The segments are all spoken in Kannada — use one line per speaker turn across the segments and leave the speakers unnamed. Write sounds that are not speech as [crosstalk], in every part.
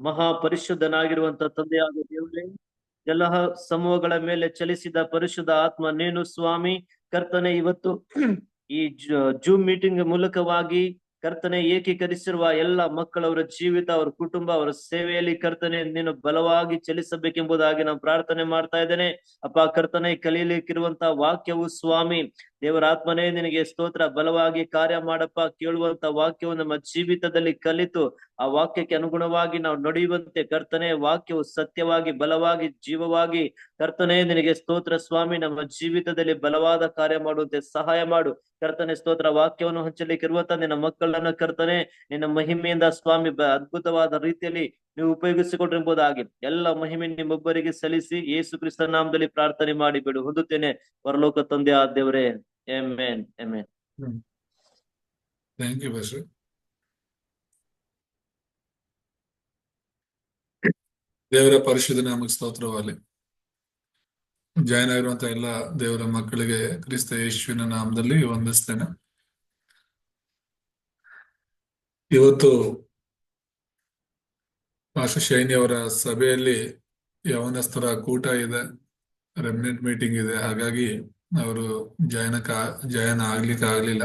ಮಹಾ ಪರಿಶುದ್ಧನಾಗಿರುವಂತ ತಂದೆಯಾದ ದೇವರೇ, ಎಲ್ಲ ಸಮೂಹಗಳ ಮೇಲೆ ಚಲಿಸಿದ ಪರಿಶುದ್ಧ ಆತ್ಮ ನೀನು ಸ್ವಾಮಿ. ಕರ್ತನೆ, ಇವತ್ತು ಈ ಜೂಮ್ ಮೀಟಿಂಗ್ ಮೂಲಕವಾಗಿ ಕರ್ತನೆ ಏಕೀಕರಿಸಿರುವ ಎಲ್ಲ ಮಕ್ಕಳವರ ಜೀವಿತ, ಅವರ ಕುಟುಂಬ, ಅವರ ಸೇವೆಯಲ್ಲಿ ಕರ್ತನೆ ನೀನು ಬಲವಾಗಿ ಚಲಿಸಬೇಕೆಂಬುದಾಗಿ ನಾನು ಪ್ರಾರ್ಥನೆ ಮಾಡ್ತಾ ಇದ್ದೇನೆ. ಅಪ್ಪ, ಕರ್ತನೆ ಕಲಿಯಲಿಕ್ಕಿರುವಂತ ವಾಕ್ಯವು ಸ್ವಾಮಿ, ದೇವರ ಆತ್ಮನೇ ನಿನಗೆ ಸ್ತೋತ್ರ, ಬಲವಾಗಿ ಕಾರ್ಯ ಮಾಡಪ್ಪ ಕೇಳುವಂತ ವಾಕ್ಯವು ನಮ್ಮ ಜೀವಿತದಲ್ಲಿ ಕಲಿತು ಆ ವಾಕ್ಯಕ್ಕೆ ಅನುಗುಣವಾಗಿ ನಾವು ನಡೆಯುವಂತೆ ಕರ್ತನೆ, ವಾಕ್ಯವು ಸತ್ಯವಾಗಿ, ಬಲವಾಗಿ, ಜೀವವಾಗಿ ಕರ್ತನೆ, ನಿನಗೆ ಸ್ತೋತ್ರ ಸ್ವಾಮಿ, ನಮ್ಮ ಜೀವಿತದಲ್ಲಿ ಬಲವಾದ ಕಾರ್ಯ ಮಾಡುವಂತೆ ಸಹಾಯ ಮಾಡು. ಕರ್ತನೆ, ಸ್ತೋತ್ರ ವಾಕ್ಯವನ್ನು ಹಂಚಲಿಕ್ಕೆ ಇರುವಂತ ನಿನ್ನ ಮಕ್ಕಳನ್ನ ಕರ್ತನೆ, ನಿನ್ನ ಮಹಿಮೆಯಿಂದ ಸ್ವಾಮಿ ಅದ್ಭುತವಾದ ರೀತಿಯಲ್ಲಿ ನೀವು ಉಪಯೋಗಿಸಿಕೊಟ್ಟಿರ್ಬೋದಾಗಿ ಎಲ್ಲ ಮಹಿಮೆ ನಿಮ್ಮೊಬ್ಬರಿಗೆ ಸಲ್ಲಿಸಿ ಯೇಸು ಕ್ರಿಸ್ತ ನಾಮದಲ್ಲಿ ಪ್ರಾರ್ಥನೆ ಮಾಡಿ ಬಿಡು. ಹೊಂದುತ್ತೇನೆ, ಪರಲೋಕ ತಂದೆ ಆ ದೇವರೇ ಎಂ ಎನ್
ಥ್ಯಾಂಕ್ ಯು ದೇವರ ಪರಿಶುದ್ಧ ನಮಗೆ ಸ್ತೋತ್ರವಾಗಲಿ. ಜಾಯ್ನ್ ಆಗಿರುವಂತ ಎಲ್ಲ ದೇವರ ಮಕ್ಕಳಿಗೆ ಕ್ರಿಸ್ತ ಯೇಸುವಿನ ನಾಮದಲ್ಲಿ ವಂದಿಸ್ತೇನೆ. ಇವತ್ತು ಮಾಸ್ಟರ್ ಶೈನಿ ಅವರ ಸಭೆಯಲ್ಲಿ ಯವನಸ್ಥರ ಕೂಟ ಇದೆ, ರೆಮಿನೆಂಟ್ ಮೀಟಿಂಗ್ ಇದೆ. ಹಾಗಾಗಿ ಅವರು ಜಯನಕ ಜಯನ ಆಗ್ಲಿಕ್ಕೆ ಆಗ್ಲಿಲ್ಲ.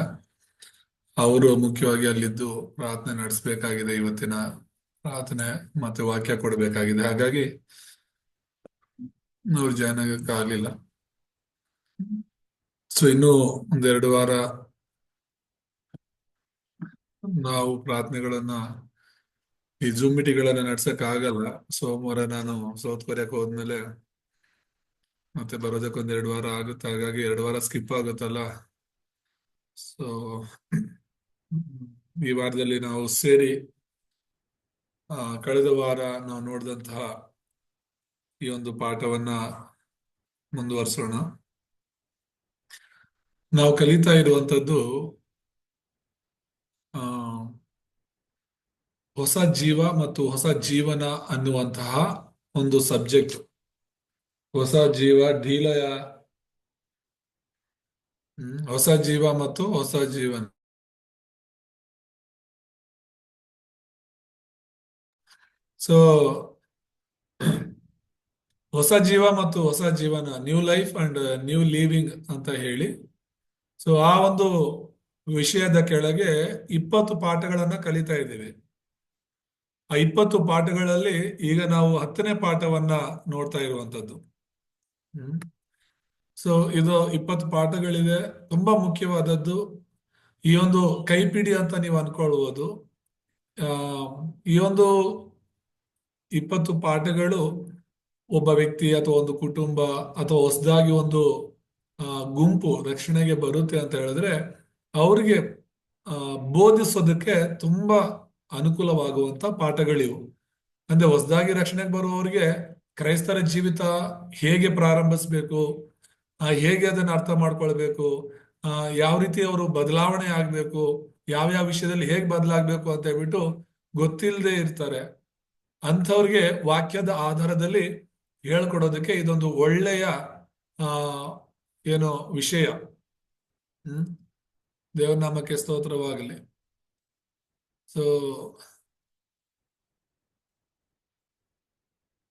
ಅವರು ಮುಖ್ಯವಾಗಿ ಅಲ್ಲಿದ್ದು ಪ್ರಾರ್ಥನೆ ನಡೆಸಬೇಕಾಗಿದೆ ಇವತ್ತಿನ ಪ್ರಾರ್ಥನೆ ಮತ್ತೆ ವಾಕ್ಯ ಕೊಡಬೇಕಾಗಿದೆ. ಹಾಗಾಗಿ ನೂರು ಜಾಯ್ನ್ ಆಗಕ್ಕೆ ಆಗ್ಲಿಲ್ಲ. ಸೊ ಇನ್ನು ಒಂದೆರಡು ವಾರ ನಾವು ಪ್ರಾರ್ಥನೆಗಳನ್ನ ಈ ಜೂಮ್ ಮೀಟಿಂಗ್ಗಳನ್ನ ನಡ್ಸಕ್ ಆಗಲ್ಲ. ಸೋಮವಾರ ನಾನು ಸೌತ್ ಕೊರಿಯಾಕ್ ಹೋದ್ಮೇಲೆ ಮತ್ತೆ ಬರೋದಕ್ಕೆ ಒಂದ್ ಎರಡು ವಾರ ಆಗುತ್ತೆ. ಹಾಗಾಗಿ ಎರಡು ವಾರ ಸ್ಕಿಪ್ ಆಗುತ್ತಲ್ಲ. ಸೊ ಈ ವಾರದಲ್ಲಿ ನಾವು ಸೇರಿ ಕಳೆದ ವಾರ ನಾವು ನೋಡಿದಂತಹ ಈ ಒಂದು ಪಾಠವನ್ನ ಮುಂದುವರಿಸೋಣ. ನಾವು ಕಲಿತಾ ಇರುವಂತದ್ದು ಆ, ಹೊಸ ಜೀವ ಮತ್ತು ಹೊಸ ಜೀವನ ಅನ್ನುವಂತಹ ಒಂದು ಸಬ್ಜೆಕ್ಟ್. ಹೊಸ ಜೀವ, ಢೀಲಯ ಹೊಸ ಜೀವ ಮತ್ತು ಹೊಸ ಜೀವನ. ಸೊ [clears throat] ಹೊಸ ಜೀವ ಮತ್ತು ಹೊಸ ಜೀವನ new life and new living ಅಂತ ಹೇಳಿ. ಸೊ ಆ ಒಂದು ವಿಷಯದ ಕೆಳಗೆ ಇಪ್ಪತ್ತು ಪಾಠಗಳನ್ನ ಕಲಿತಾ ಇದ್ದೀವಿ. ಆ ಇಪ್ಪತ್ತು ಪಾಠಗಳಲ್ಲಿ ಈಗ ನಾವು ಹತ್ತನೇ ಪಾಠವನ್ನ ನೋಡ್ತಾ ಇರುವಂತದ್ದು ಸೊ ಇದು ಇಪ್ಪತ್ತು ಪಾಠಗಳಿದೆ. ತುಂಬಾ ಮುಖ್ಯವಾದದ್ದು. ಈ ಒಂದು ಕೈಪಿಡಿ ಅಂತ ನೀವು ಅನ್ಕೊಳ್ಬಹುದು ಈ ಒಂದು ಇಪ್ಪತ್ತು ಪಾಠಗಳು ಒಬ್ಬ ವ್ಯಕ್ತಿ ಅಥವಾ ಒಂದು ಕುಟುಂಬ ಅಥವಾ ಹೊಸದಾಗಿ ಒಂದು ಗುಂಪು ರಕ್ಷಣೆಗೆ ಬರುತ್ತೆ ಅಂತ ಹೇಳಿದ್ರೆ ಅವ್ರಿಗೆ ಬೋಧಿಸೋದಕ್ಕೆ ತುಂಬಾ ಅನುಕೂಲವಾಗುವಂತ ಪಾಠಗಳಿವು. ಅಂದ್ರೆ ಹೊಸದಾಗಿ ರಕ್ಷಣೆಗೆ ಬರುವವರಿಗೆ ಕ್ರೈಸ್ತರ ಜೀವಿತ ಹೇಗೆ ಪ್ರಾರಂಭಿಸ್ಬೇಕು ಹೇಗೆ ಅದನ್ನ ಅರ್ಥ ಮಾಡ್ಕೊಳ್ಬೇಕು ಯಾವ ರೀತಿ ಅವರು ಬದಲಾವಣೆ ಆಗ್ಬೇಕು ಯಾವ ಯಾವ ವಿಷಯದಲ್ಲಿ ಹೇಗೆ ಬದಲಾಗ್ಬೇಕು ಅಂತ ಹೇಳ್ಬಿಟ್ಟು ಗೊತ್ತಿಲ್ಲದೆ ಇರ್ತಾರೆ. ಅಂಥವ್ರಿಗೆ ವಾಕ್ಯದ ಆಧಾರದಲ್ಲಿ ಹೇಳ್ಕೊಡೋದಕ್ಕೆ ಇದೊಂದು ಒಳ್ಳೆಯ, ಆ, ಏನು ವಿಷಯ. ಹ್ಮ್? ದೇವನಾಮಕ್ಕೆ ಸ್ತೋತ್ರವಾಗಲಿ. So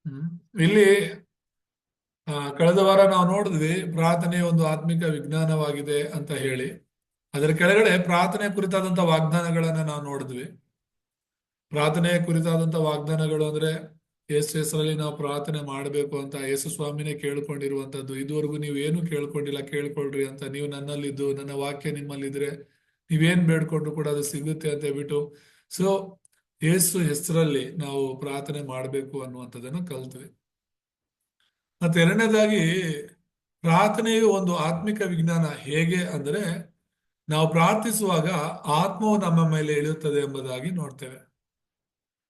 hmm? ಇಲ್ಲಿ ಕಳೆದ ವಾರ ನಾವು ನೋಡಿದ್ವಿ ಪ್ರಾರ್ಥನೆ ಒಂದು ಆತ್ಮಿಕ ವಿಜ್ಞಾನವಾಗಿದೆ ಅಂತ ಹೇಳಿ. ಅದರ ಕೆಳಗಡೆ ಪ್ರಾರ್ಥನೆ ಕುರಿತಾದಂತ ವಾಗ್ದಾನಗಳನ್ನ ನಾವು ನೋಡಿದ್ವಿ. ಪ್ರಾರ್ಥನೆಯ ಕುರಿತಾದಂತ ವಾಗ್ದಾನಗಳು ಅಂದ್ರೆ ಯೇಸು ಹೆಸರಲ್ಲಿ ನಾವು ಪ್ರಾರ್ಥನೆ ಮಾಡಬೇಕು ಅಂತ ಯೇಸು ಸ್ವಾಮಿನೇ ಕೇಳ್ಕೊಂಡಿರುವಂತದ್ದು. ಇದುವರೆಗೂ ನೀವು ಏನು ಕೇಳ್ಕೊಂಡಿಲ್ಲ, ಕೇಳ್ಕೊಳ್ರಿ ಅಂತ. ನೀವು ನನ್ನಲ್ಲಿದ್ದು, ನನ್ನ ವಾಕ್ಯ ನಿಮ್ಮಲ್ಲಿದ್ರೆ ನೀವೇನ್ ಬೇಡ್ಕೊಂಡ್ರು ಕೂಡ ಅದು ಸಿಗುತ್ತೆ ಅಂತ ಹೇಳ್ಬಿಟ್ಟು. ಸೊ ಯೇಸು ಹೆಸರಲ್ಲಿ ನಾವು ಪ್ರಾರ್ಥನೆ ಮಾಡಬೇಕು ಅನ್ನುವಂಥದ್ದನ್ನ ಕಲ್ತ್ವಿ. ಮತ್ತೆ ಎರಡನೇದಾಗಿ, ಪ್ರಾರ್ಥನೆಯು ಒಂದು ಆತ್ಮಿಕ ವಿಜ್ಞಾನ. ಹೇಗೆ ಅಂದ್ರೆ, ನಾವು ಪ್ರಾರ್ಥಿಸುವಾಗ ಆತ್ಮವು ನಮ್ಮ ಮೇಲೆ ಇಳಿಯುತ್ತದೆ ಎಂಬುದಾಗಿ ನೋಡ್ತೇವೆ.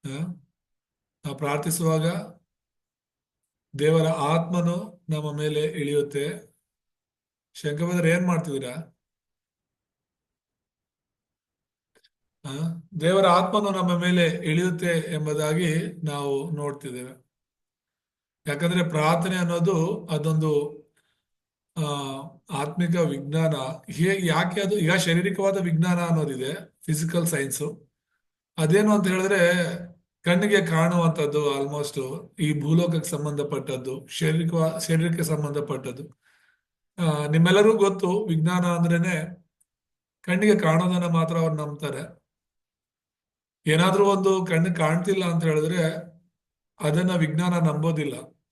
ನಾವು ಪ್ರಾರ್ಥಿಸುವಾಗ ದೇವರ ಆತ್ಮನು ನಮ್ಮ ಮೇಲೆ ಇಳಿಯುತ್ತೆ. ಶಂಕರಬದ್ರ ಏನ್ ಮಾಡ್ತಿದ್ದೀರಾ? ದೇವರ ಆತ್ಮನು ನಮ್ಮ ಮೇಲೆ ಇಳಿಯುತ್ತೆ ಎಂಬುದಾಗಿ ನಾವು ನೋಡ್ತಿದ್ದೇವೆ. ಯಾಕಂದ್ರೆ ಪ್ರಾರ್ಥನೆ ಅನ್ನೋದು ಅದೊಂದು, ಆ, ಆತ್ಮಿಕ ವಿಜ್ಞಾನ. ಹೇಗೆ ಯಾಕೆ ಅದು ಈಗ ಶಾರೀರಿಕವಾದ ವಿಜ್ಞಾನ ಅನ್ನೋದಿದೆ ಫಿಸಿಕಲ್ ಸೈನ್ಸು ಅದೇನು ಅಂತ ಹೇಳಿದ್ರೆ ಕಣ್ಣಿಗೆ ಕಾಣುವಂಥದ್ದು ಆಲ್ಮೋಸ್ಟ್ ಈ ಭೂಲೋಕಕ್ಕೆ ಸಂಬಂಧಪಟ್ಟದ್ದು ಶಾರೀರಿಕ ಶರೀರಕ್ಕೆ ಸಂಬಂಧಪಟ್ಟದ್ದು. ಆ, ನಿಮ್ಮೆಲ್ಲರಿಗೂ ಗೊತ್ತು ವಿಜ್ಞಾನ ಅಂದ್ರೇನೆ ಕಣ್ಣಿಗೆ ಕಾಣೋದನ್ನ ಮಾತ್ರ ಅವ್ರು ನಂಬ್ತಾರೆ. ಏನಾದ್ರೂ ಒಂದು ಕಣ್ಣು ಕಾಣ್ತಿಲ್ಲ ಅಂತ ಹೇಳಿದ್ರೆ ಅದನ್ನ ವಿಜ್ಞಾನ ನಂಬೋದಿಲ್ಲ.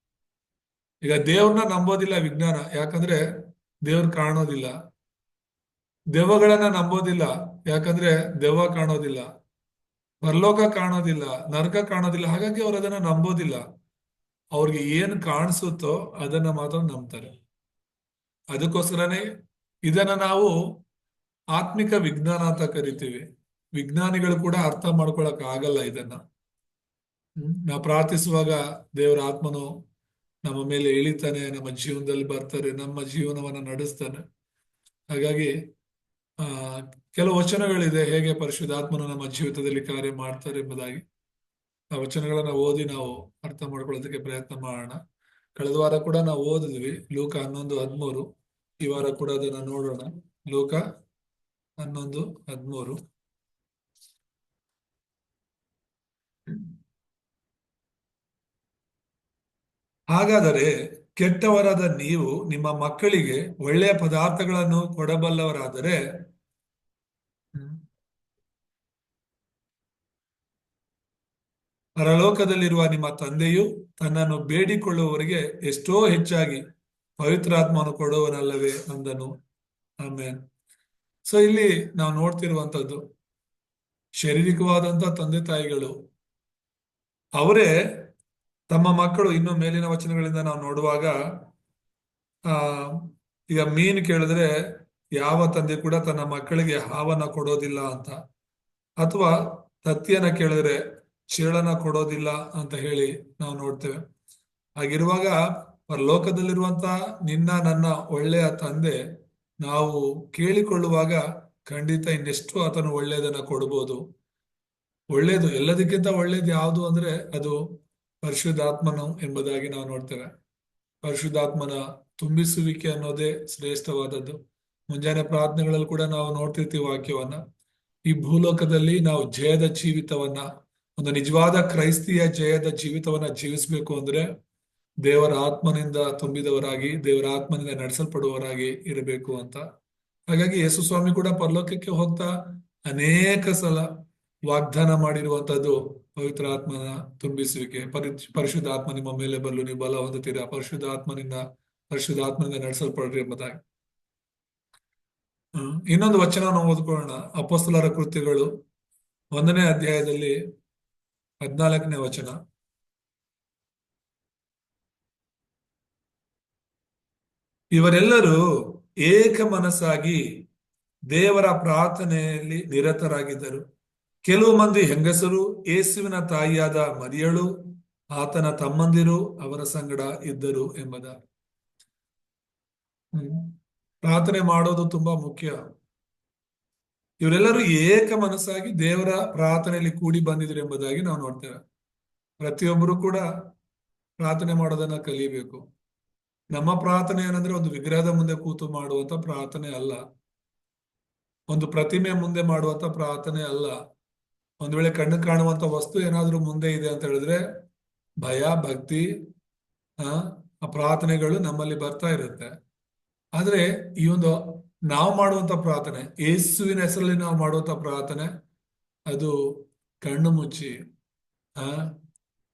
ಈಗ ದೇವ್ರನ್ನ ನಂಬೋದಿಲ್ಲ ವಿಜ್ಞಾನ ಯಾಕಂದ್ರೆ ದೇವ್ರು ಕಾಣೋದಿಲ್ಲ. ದೆವ್ವಗಳನ್ನ ನಂಬೋದಿಲ್ಲ ಯಾಕಂದ್ರೆ ದೆವ್ವ ಕಾಣೋದಿಲ್ಲ. ಪರಲೋಕ ಕಾಣೋದಿಲ್ಲ, ನರಕ ಕಾಣೋದಿಲ್ಲ, ಹಾಗಾಗಿ ಅವ್ರು ಅದನ್ನ ನಂಬೋದಿಲ್ಲ. ಅವ್ರಿಗೆ ಏನ್ ಕಾಣಿಸುತ್ತೋ ಅದನ್ನ ಮಾತ್ರ ನಂಬ್ತಾರೆ. ಅದಕ್ಕೋಸ್ಕರನೇ ಇದನ್ನ ನಾವು ಆತ್ಮಿಕ ವಿಜ್ಞಾನ ಅಂತ ಕರಿತೀವಿ. ವಿಜ್ಞಾನಿಗಳು ಕೂಡ ಅರ್ಥ ಮಾಡ್ಕೊಳಕ್ ಆಗಲ್ಲ ಇದನ್ನ? ನಾವು ಪ್ರಾರ್ಥಿಸುವಾಗ ದೇವರ ಆತ್ಮನು ನಮ್ಮ ಮೇಲೆ ಇಳಿತಾನೆ, ನಮ್ಮ ಜೀವನದಲ್ಲಿ ಬರ್ತಾರೆ, ನಮ್ಮ ಜೀವನವನ್ನ ನಡೆಸ್ತಾನೆ. ಹಾಗಾಗಿ ಕೆಲವು ವಚನಗಳಿದೆ, ಹೇಗೆ ಪರಿಶುದ್ಧಾತ್ಮನ ನಮ್ಮ ಜೀವಿತದಲ್ಲಿ ಕಾರ್ಯ ಮಾಡ್ತಾರೆ ಎಂಬುದಾಗಿ. ಆ ವಚನಗಳನ್ನ ಓದಿ ನಾವು ಅರ್ಥ ಮಾಡ್ಕೊಳ್ಳೋದಕ್ಕೆ ಪ್ರಯತ್ನ ಮಾಡೋಣ. ಕಳೆದ ವಾರ ಕೂಡ ನಾವು ಓದಿದ್ವಿ, ಲೋಕ ಹನ್ನೊಂದು ಹದಿಮೂರು. ಈ ವಾರ ಕೂಡ ಅದನ್ನ ನೋಡೋಣ. ಲೋಕ ಹನ್ನೊಂದು ಹದಿಮೂರು. ಹಾಗಾದರೆ ಕೆಟ್ಟವರಾದ ನೀವು ನಿಮ್ಮ ಮಕ್ಕಳಿಗೆ ಒಳ್ಳೆಯ ಪದಾರ್ಥಗಳನ್ನು ಕೊಡಬಲ್ಲವರಾದರೆ ಪರಲೋಕದಲ್ಲಿರುವ ನಿಮ್ಮ ತಂದೆಯು ತನ್ನನ್ನು ಬೇಡಿಕೊಳ್ಳುವವರಿಗೆ ಎಷ್ಟೋ ಹೆಚ್ಚಾಗಿ ಪವಿತ್ರಾತ್ಮನು ಕೊಡುವನಲ್ಲವೇ ಅಂದನು. ಆಮೇನ್. ಸೊ ಇಲ್ಲಿ ನಾವು ನೋಡ್ತಿರುವಂತದ್ದು ಶಾರೀರಿಕವಾದಂತ ತಂದೆ ತಾಯಿಗಳು, ಅವರೇ ತಮ್ಮ ಮಕ್ಕಳು ಇನ್ನು ಮೇಲಿನ ವಚನಗಳಿಂದ ನಾವು ನೋಡುವಾಗ, ಆ, ಈಗ ಮೀನು ಕೇಳಿದ್ರೆ ಯಾವ ತಂದೆ ಕೂಡ ತನ್ನ ಮಕ್ಕಳಿಗೆ ಹಾವನ್ನ ಕೊಡೋದಿಲ್ಲ ಅಂತ. ಅಥವಾ ತತ್ತಿಯನ್ನ ಕೇಳಿದ್ರೆ ಚೇಳನ ಕೊಡೋದಿಲ್ಲ ಅಂತ ಹೇಳಿ ನಾವು ನೋಡ್ತೇವೆ. ಹಾಗಿರುವಾಗ ಪರಲೋಕದಲ್ಲಿರುವಂತ ನಿನ್ನ, ನನ್ನ ಒಳ್ಳೆಯ ತಂದೆ ನಾವು ಕೇಳಿಕೊಳ್ಳುವಾಗ ಖಂಡಿತ ಇನ್ನೆಷ್ಟು ಆತನು ಒಳ್ಳೆಯದನ್ನ ಕೊಡ್ಬೋದು. ಒಳ್ಳೇದು ಎಲ್ಲದಕ್ಕಿಂತ ಒಳ್ಳೇದು ಯಾವುದು ಅಂದ್ರೆ ಅದು ಪರಿಶುದ್ಧಾತ್ಮನು ಎಂಬುದಾಗಿ ನಾವು ನೋಡ್ತೇವೆ. ಪರಿಶುದ್ಧಾತ್ಮನ ತುಂಬಿಸುವಿಕೆ ಅನ್ನೋದೇ ಶ್ರೇಷ್ಠವಾದದ್ದು. ಮುಂಜಾನೆ ಪ್ರಾರ್ಥನೆಗಳಲ್ಲಿ ಕೂಡ ನಾವು ನೋಡ್ತಿರ್ತೀವಿ ವಾಕ್ಯವನ್ನ. ಈ ಭೂಲೋಕದಲ್ಲಿ ನಾವು ಜಯದ ಜೀವಿತವನ್ನ, ಒಂದು ನಿಜವಾದ ಕ್ರೈಸ್ತಿಯ ಜಯದ ಜೀವಿತವನ್ನ ಜೀವಿಸಬೇಕು ಅಂದ್ರೆ ದೇವರ ಆತ್ಮನಿಂದ ತುಂಬಿದವರಾಗಿ, ದೇವರ ಆತ್ಮನಿಂದ ನಡೆಸಲ್ಪಡುವವರಾಗಿ ಇರಬೇಕು ಅಂತ. ಹಾಗಾಗಿ ಯೇಸು ಸ್ವಾಮಿ ಕೂಡ ಪರಲೋಕಕ್ಕೆ ಹೋಗ್ತಾ ಅನೇಕ ಸಲ ವಾಗ್ದಾನ ಮಾಡಿರುವಂತದ್ದು ಪವಿತ್ರ ಆತ್ಮನ ತುಂಬಿಸುವಿಕೆ, ಪರಿ ಪರಿಶುದ್ಧ ಆತ್ಮ ನಿಮ್ಮ ಮೇಲೆ ಬರಲು, ನೀವು ಬಲ ಹೊಂದುತ್ತೀರಾ? ಪರಿಶುದ್ಧ ಆತ್ಮನಿಂದ ಪರಿಶುದ್ಧ ಆತ್ಮನಿಂದ ನಡೆಸಲ್ಪಡ್ರಿ ಎಂಬುದಾಗಿ. ಇನ್ನೊಂದು ವಚನವನ್ನು ನಾವು ಓದ್ಕೊಳ್ಳೋಣ. ಅಪಸ್ತಲರ ಕೃತ್ಯಗಳು. ಒಂದನೇ ಅಧ್ಯಾಯದಲ್ಲಿ ಹದಿನಾಲ್ಕನೇ ವಚನ. ಇವರೆಲ್ಲರೂ ಏಕ ಮನಸ್ಸಾಗಿ ದೇವರ ಪ್ರಾರ್ಥನೆಯಲ್ಲಿ ನಿರತರಾಗಿದ್ದರು. ಕೆಲವು ಮಂದಿ ಹೆಂಗಸರು ಏಸುವಿನ ತಾಯಿಯಾದ ಮರಿಯಳು, ಆತನ ತಮ್ಮಂದಿರು ಅವರ ಸಂಗಡ ಇದ್ದರು ಎಂಬುದ. ಪ್ರಾರ್ಥನೆ ಮಾಡೋದು ತುಂಬಾ ಮುಖ್ಯ. ಇವರೆಲ್ಲರೂ ಏಕ ಮನಸ್ಸಾಗಿ ದೇವರ ಪ್ರಾರ್ಥನೆಯಲ್ಲಿ ಕೂಡಿ ಬಂದಿದ್ರು ಎಂಬುದಾಗಿ ನಾವು ನೋಡ್ತೇವೆ. ಪ್ರತಿಯೊಬ್ಬರು ಕೂಡ ಪ್ರಾರ್ಥನೆ ಮಾಡೋದನ್ನ ಕಲಿಬೇಕು. ನಮ್ಮ ಪ್ರಾರ್ಥನೆ ಏನಂದ್ರೆ ಒಂದು ವಿಗ್ರಹದ ಮುಂದೆ ಕೂತು ಮಾಡುವಂತ ಪ್ರಾರ್ಥನೆ ಅಲ್ಲ. ಒಂದು ಪ್ರತಿಮೆ ಮುಂದೆ ಮಾಡುವಂತ ಪ್ರಾರ್ಥನೆ ಅಲ್ಲ. ಒಂದ್ ವೇಳೆ ಕಣ್ಣು ಕಾಣುವಂತ ವಸ್ತು ಏನಾದ್ರೂ ಮುಂದೆ ಇದೆ ಅಂತ ಹೇಳಿದ್ರೆ ಭಯ, ಭಕ್ತಿ, ಆ ಪ್ರಾರ್ಥನೆಗಳು ನಮ್ಮಲ್ಲಿ ಬರ್ತಾ ಇರುತ್ತೆ. ಆದ್ರೆ ಈ ಒಂದು ನಾವು ಮಾಡುವಂತ ಪ್ರಾರ್ಥನೆ, ಯೇಸುವಿನ ಹೆಸರಲ್ಲಿ ನಾವು ಮಾಡುವಂತ ಪ್ರಾರ್ಥನೆ, ಅದು ಕಣ್ಣು ಮುಚ್ಚಿ, ಆ,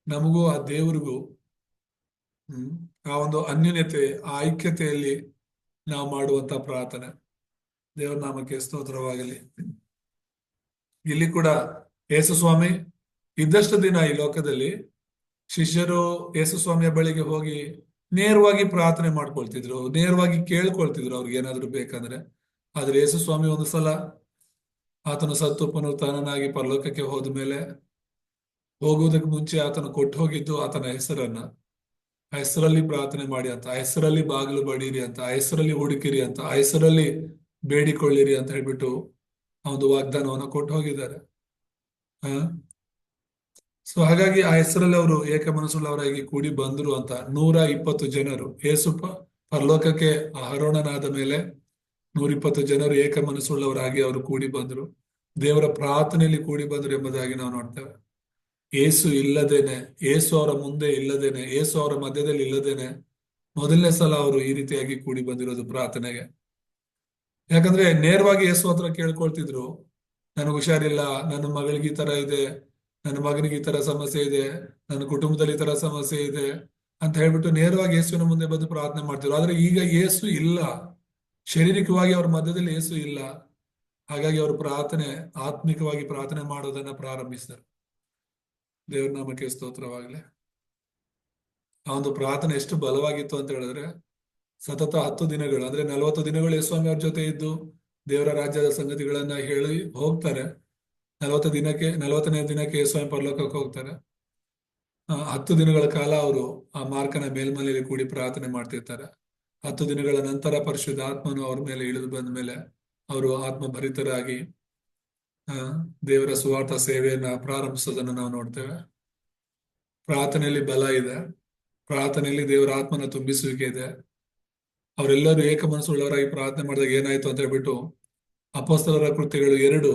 ನಮಗೂ, ಆ ದೇವರಿಗೂ, ಹ್ಮ್, ಆ ಒಂದು ಅನ್ಯೂನ್ಯತೆ, ಆ ಐಕ್ಯತೆಯಲ್ಲಿ ನಾವು ಮಾಡುವಂತ ಪ್ರಾರ್ಥನೆ. ದೇವರ ನಾಮಕ್ಕೆ ಸ್ತೋತ್ರವಾಗಲಿ. ಇಲ್ಲಿ ಕೂಡ ಯೇಸು ಸ್ವಾಮಿ ಇದ್ದಷ್ಟು ದಿನ ಈ ಲೋಕದಲ್ಲಿ ಶಿಷ್ಯರು ಯೇಸು ಸ್ವಾಮಿಯ ಬಳಿಗೆ ಹೋಗಿ ನೇರವಾಗಿ ಪ್ರಾರ್ಥನೆ ಮಾಡ್ಕೊಳ್ತಿದ್ರು, ನೇರವಾಗಿ ಕೇಳ್ಕೊಳ್ತಿದ್ರು ಅವ್ರಿಗೆ ಏನಾದ್ರು ಬೇಕಂದ್ರೆ. ಆದ್ರೆ ಯೇಸು ಸ್ವಾಮಿ ಒಂದು ಸಲ ಆತನು ಸತ್ತು ಪುನರುತ್ಥಾನನಾಗಿ ಪರಲೋಕಕ್ಕೆ ಹೋದ ಮೇಲೆ ಹೋಗುವುದಕ್ಕೆ ಮುಂಚೆ ಆತನು ಕೊಟ್ಟು ಹೋಗಿದ್ದು ಆತನ ಹೆಸರನ್ನ. ಆ ಹೆಸರಲ್ಲಿ ಪ್ರಾರ್ಥನೆ ಮಾಡಿ ಅಂತ, ಆ ಹೆಸರಲ್ಲಿ ಬಾಗಿಲು ಬಡೀರಿ ಅಂತ, ಆ ಹೆಸರಲ್ಲಿ ಹುಡುಕಿರಿ ಅಂತ, ಆ ಹೆಸರಲ್ಲಿ ಬೇಡಿಕೊಳ್ಳಿರಿ ಅಂತ ಹೇಳ್ಬಿಟ್ಟು ಆ ಒಂದು ವಾಗ್ದಾನವನ್ನು ಕೊಟ್ಟು ಹೋಗಿದ್ದಾರೆ. ಸೊ ಹಾಗಾಗಿ ಆ ಹೆಸರಲ್ಲಿ ಅವರು ಏಕ ಮನಸ್ಸುಳ್ಳವರಾಗಿ ಕೂಡಿ ಬಂದ್ರು ಅಂತ ನೂರ ಇಪ್ಪತ್ತು ಜನರು. ಏಸು ಪ- ಪರಲೋಕಕ್ಕೆ ಹರೋಣನಾದ ಮೇಲೆ ನೂರ ಇಪ್ಪತ್ತು ಜನರು ಏಕ ಮನಸ್ಸುಳ್ಳವರಾಗಿ ಅವರು ಕೂಡಿ ಬಂದ್ರು. ದೇವರ ಪ್ರಾರ್ಥನೆಯಲ್ಲಿ ಕೂಡಿ ಬಂದ್ರು ಎಂಬುದಾಗಿ ನಾವು ನೋಡ್ತೇವೆ. ಏಸು ಇಲ್ಲದೇನೆ, ಏಸು ಅವರ ಮುಂದೆ ಇಲ್ಲದೇನೆ, ಏಸು ಅವರ ಮಧ್ಯದಲ್ಲಿ ಇಲ್ಲದೇನೆ ಮೊದಲನೇ ಸಲ ಅವರು ಈ ರೀತಿಯಾಗಿ ಕೂಡಿ ಬಂದಿರೋದು ಪ್ರಾರ್ಥನೆಗೆ. ಯಾಕಂದ್ರೆ ನೇರವಾಗಿ ಯೇಸು ಹತ್ರ ಕೇಳ್ಕೊಳ್ತಿದ್ರು. ನನಗೆ ಹುಷಾರಿಲ್ಲ, ನನ್ನ ಮಗಳಿಗೆ ಈ ತರ ಇದೆ, ನನ್ನ ಮಗನಿಗೆ ಈ ತರ ಸಮಸ್ಯೆ ಇದೆ, ನನ್ನ ಕುಟುಂಬದಲ್ಲಿ ಈ ತರ ಸಮಸ್ಯೆ ಇದೆ ಅಂತ ಹೇಳ್ಬಿಟ್ಟು ನೇರವಾಗಿ ಯೇಸುವಿನ ಮುಂದೆ ಬಂದು ಪ್ರಾರ್ಥನೆ ಮಾಡ್ತಿದ್ರು. ಆದ್ರೆ ಈಗ ಯೇಸು ಇಲ್ಲ. ಶಾರೀರಿಕವಾಗಿ ಅವ್ರ ಮಧ್ಯದಲ್ಲಿ ಯೇಸು ಇಲ್ಲ. ಹಾಗಾಗಿ ಅವರು ಪ್ರಾರ್ಥನೆ, ಆತ್ಮಿಕವಾಗಿ ಪ್ರಾರ್ಥನೆ ಮಾಡೋದನ್ನ ಪ್ರಾರಂಭಿಸಿದರು. ದೇವ್ರ ನಾಮಕ್ಕೆ ಸ್ತೋತ್ರವಾಗಲಿ. ಆ ಒಂದು ಪ್ರಾರ್ಥನೆ ಎಷ್ಟು ಬಲವಾಗಿತ್ತು ಅಂತ ಹೇಳಿದ್ರೆ, ಸತತ ಹತ್ತು ದಿನಗಳು, ಅಂದ್ರೆ ನಲವತ್ತು ದಿನಗಳು ಯೇಸ್ವಾಮಿ ಅವ್ರ ಜೊತೆ ಇದ್ದು ದೇವರ ರಾಜ್ಯದ ಸಂಗತಿಗಳನ್ನ ಹೇಳಿ ಹೋಗ್ತಾರೆ. ನಲವತ್ತು ದಿನಕ್ಕೆ, ನಲವತ್ತನೇ ದಿನಕ್ಕೆ ಸ್ವಯಂ ಪರಲೋಕಕ್ಕೆ ಹೋಗ್ತಾರೆ. ಹತ್ತು ದಿನಗಳ ಕಾಲ ಅವರು ಆ ಮಾರ್ಕನ ಮೇಲ್ಮನೆಯಲ್ಲಿ ಕೂಡಿ ಪ್ರಾರ್ಥನೆ ಮಾಡ್ತಿರ್ತಾರೆ. ಹತ್ತು ದಿನಗಳ ನಂತರ ಪರಿಶುದ್ಧ ಆತ್ಮನು ಅವ್ರ ಮೇಲೆ ಇಳಿದು ಬಂದ ಮೇಲೆ ಅವರು ಆತ್ಮ ಭರಿತರಾಗಿ ದೇವರ ಸುವಾರ್ಥ ಸೇವೆಯನ್ನ ಪ್ರಾರಂಭಿಸೋದನ್ನ ನಾವು ನೋಡ್ತೇವೆ. ಪ್ರಾರ್ಥನೆಯಲ್ಲಿ ಬಲ ಇದೆ. ಪ್ರಾರ್ಥನೆಯಲ್ಲಿ ದೇವರ ಆತ್ಮನ ತುಂಬಿಸುವಿಕೆ ಇದೆ. ಅವರೆಲ್ಲರೂ ಏಕ ಮನಸ್ಸುಳ್ಳವರಾಗಿ ಪ್ರಾರ್ಥನೆ ಮಾಡಿದಾಗ ಏನಾಯ್ತು ಅಂತ ಹೇಳ್ಬಿಟ್ಟು ಅಪಸ್ತಲರ ಕೃತ್ಯಗಳು ಎರಡು,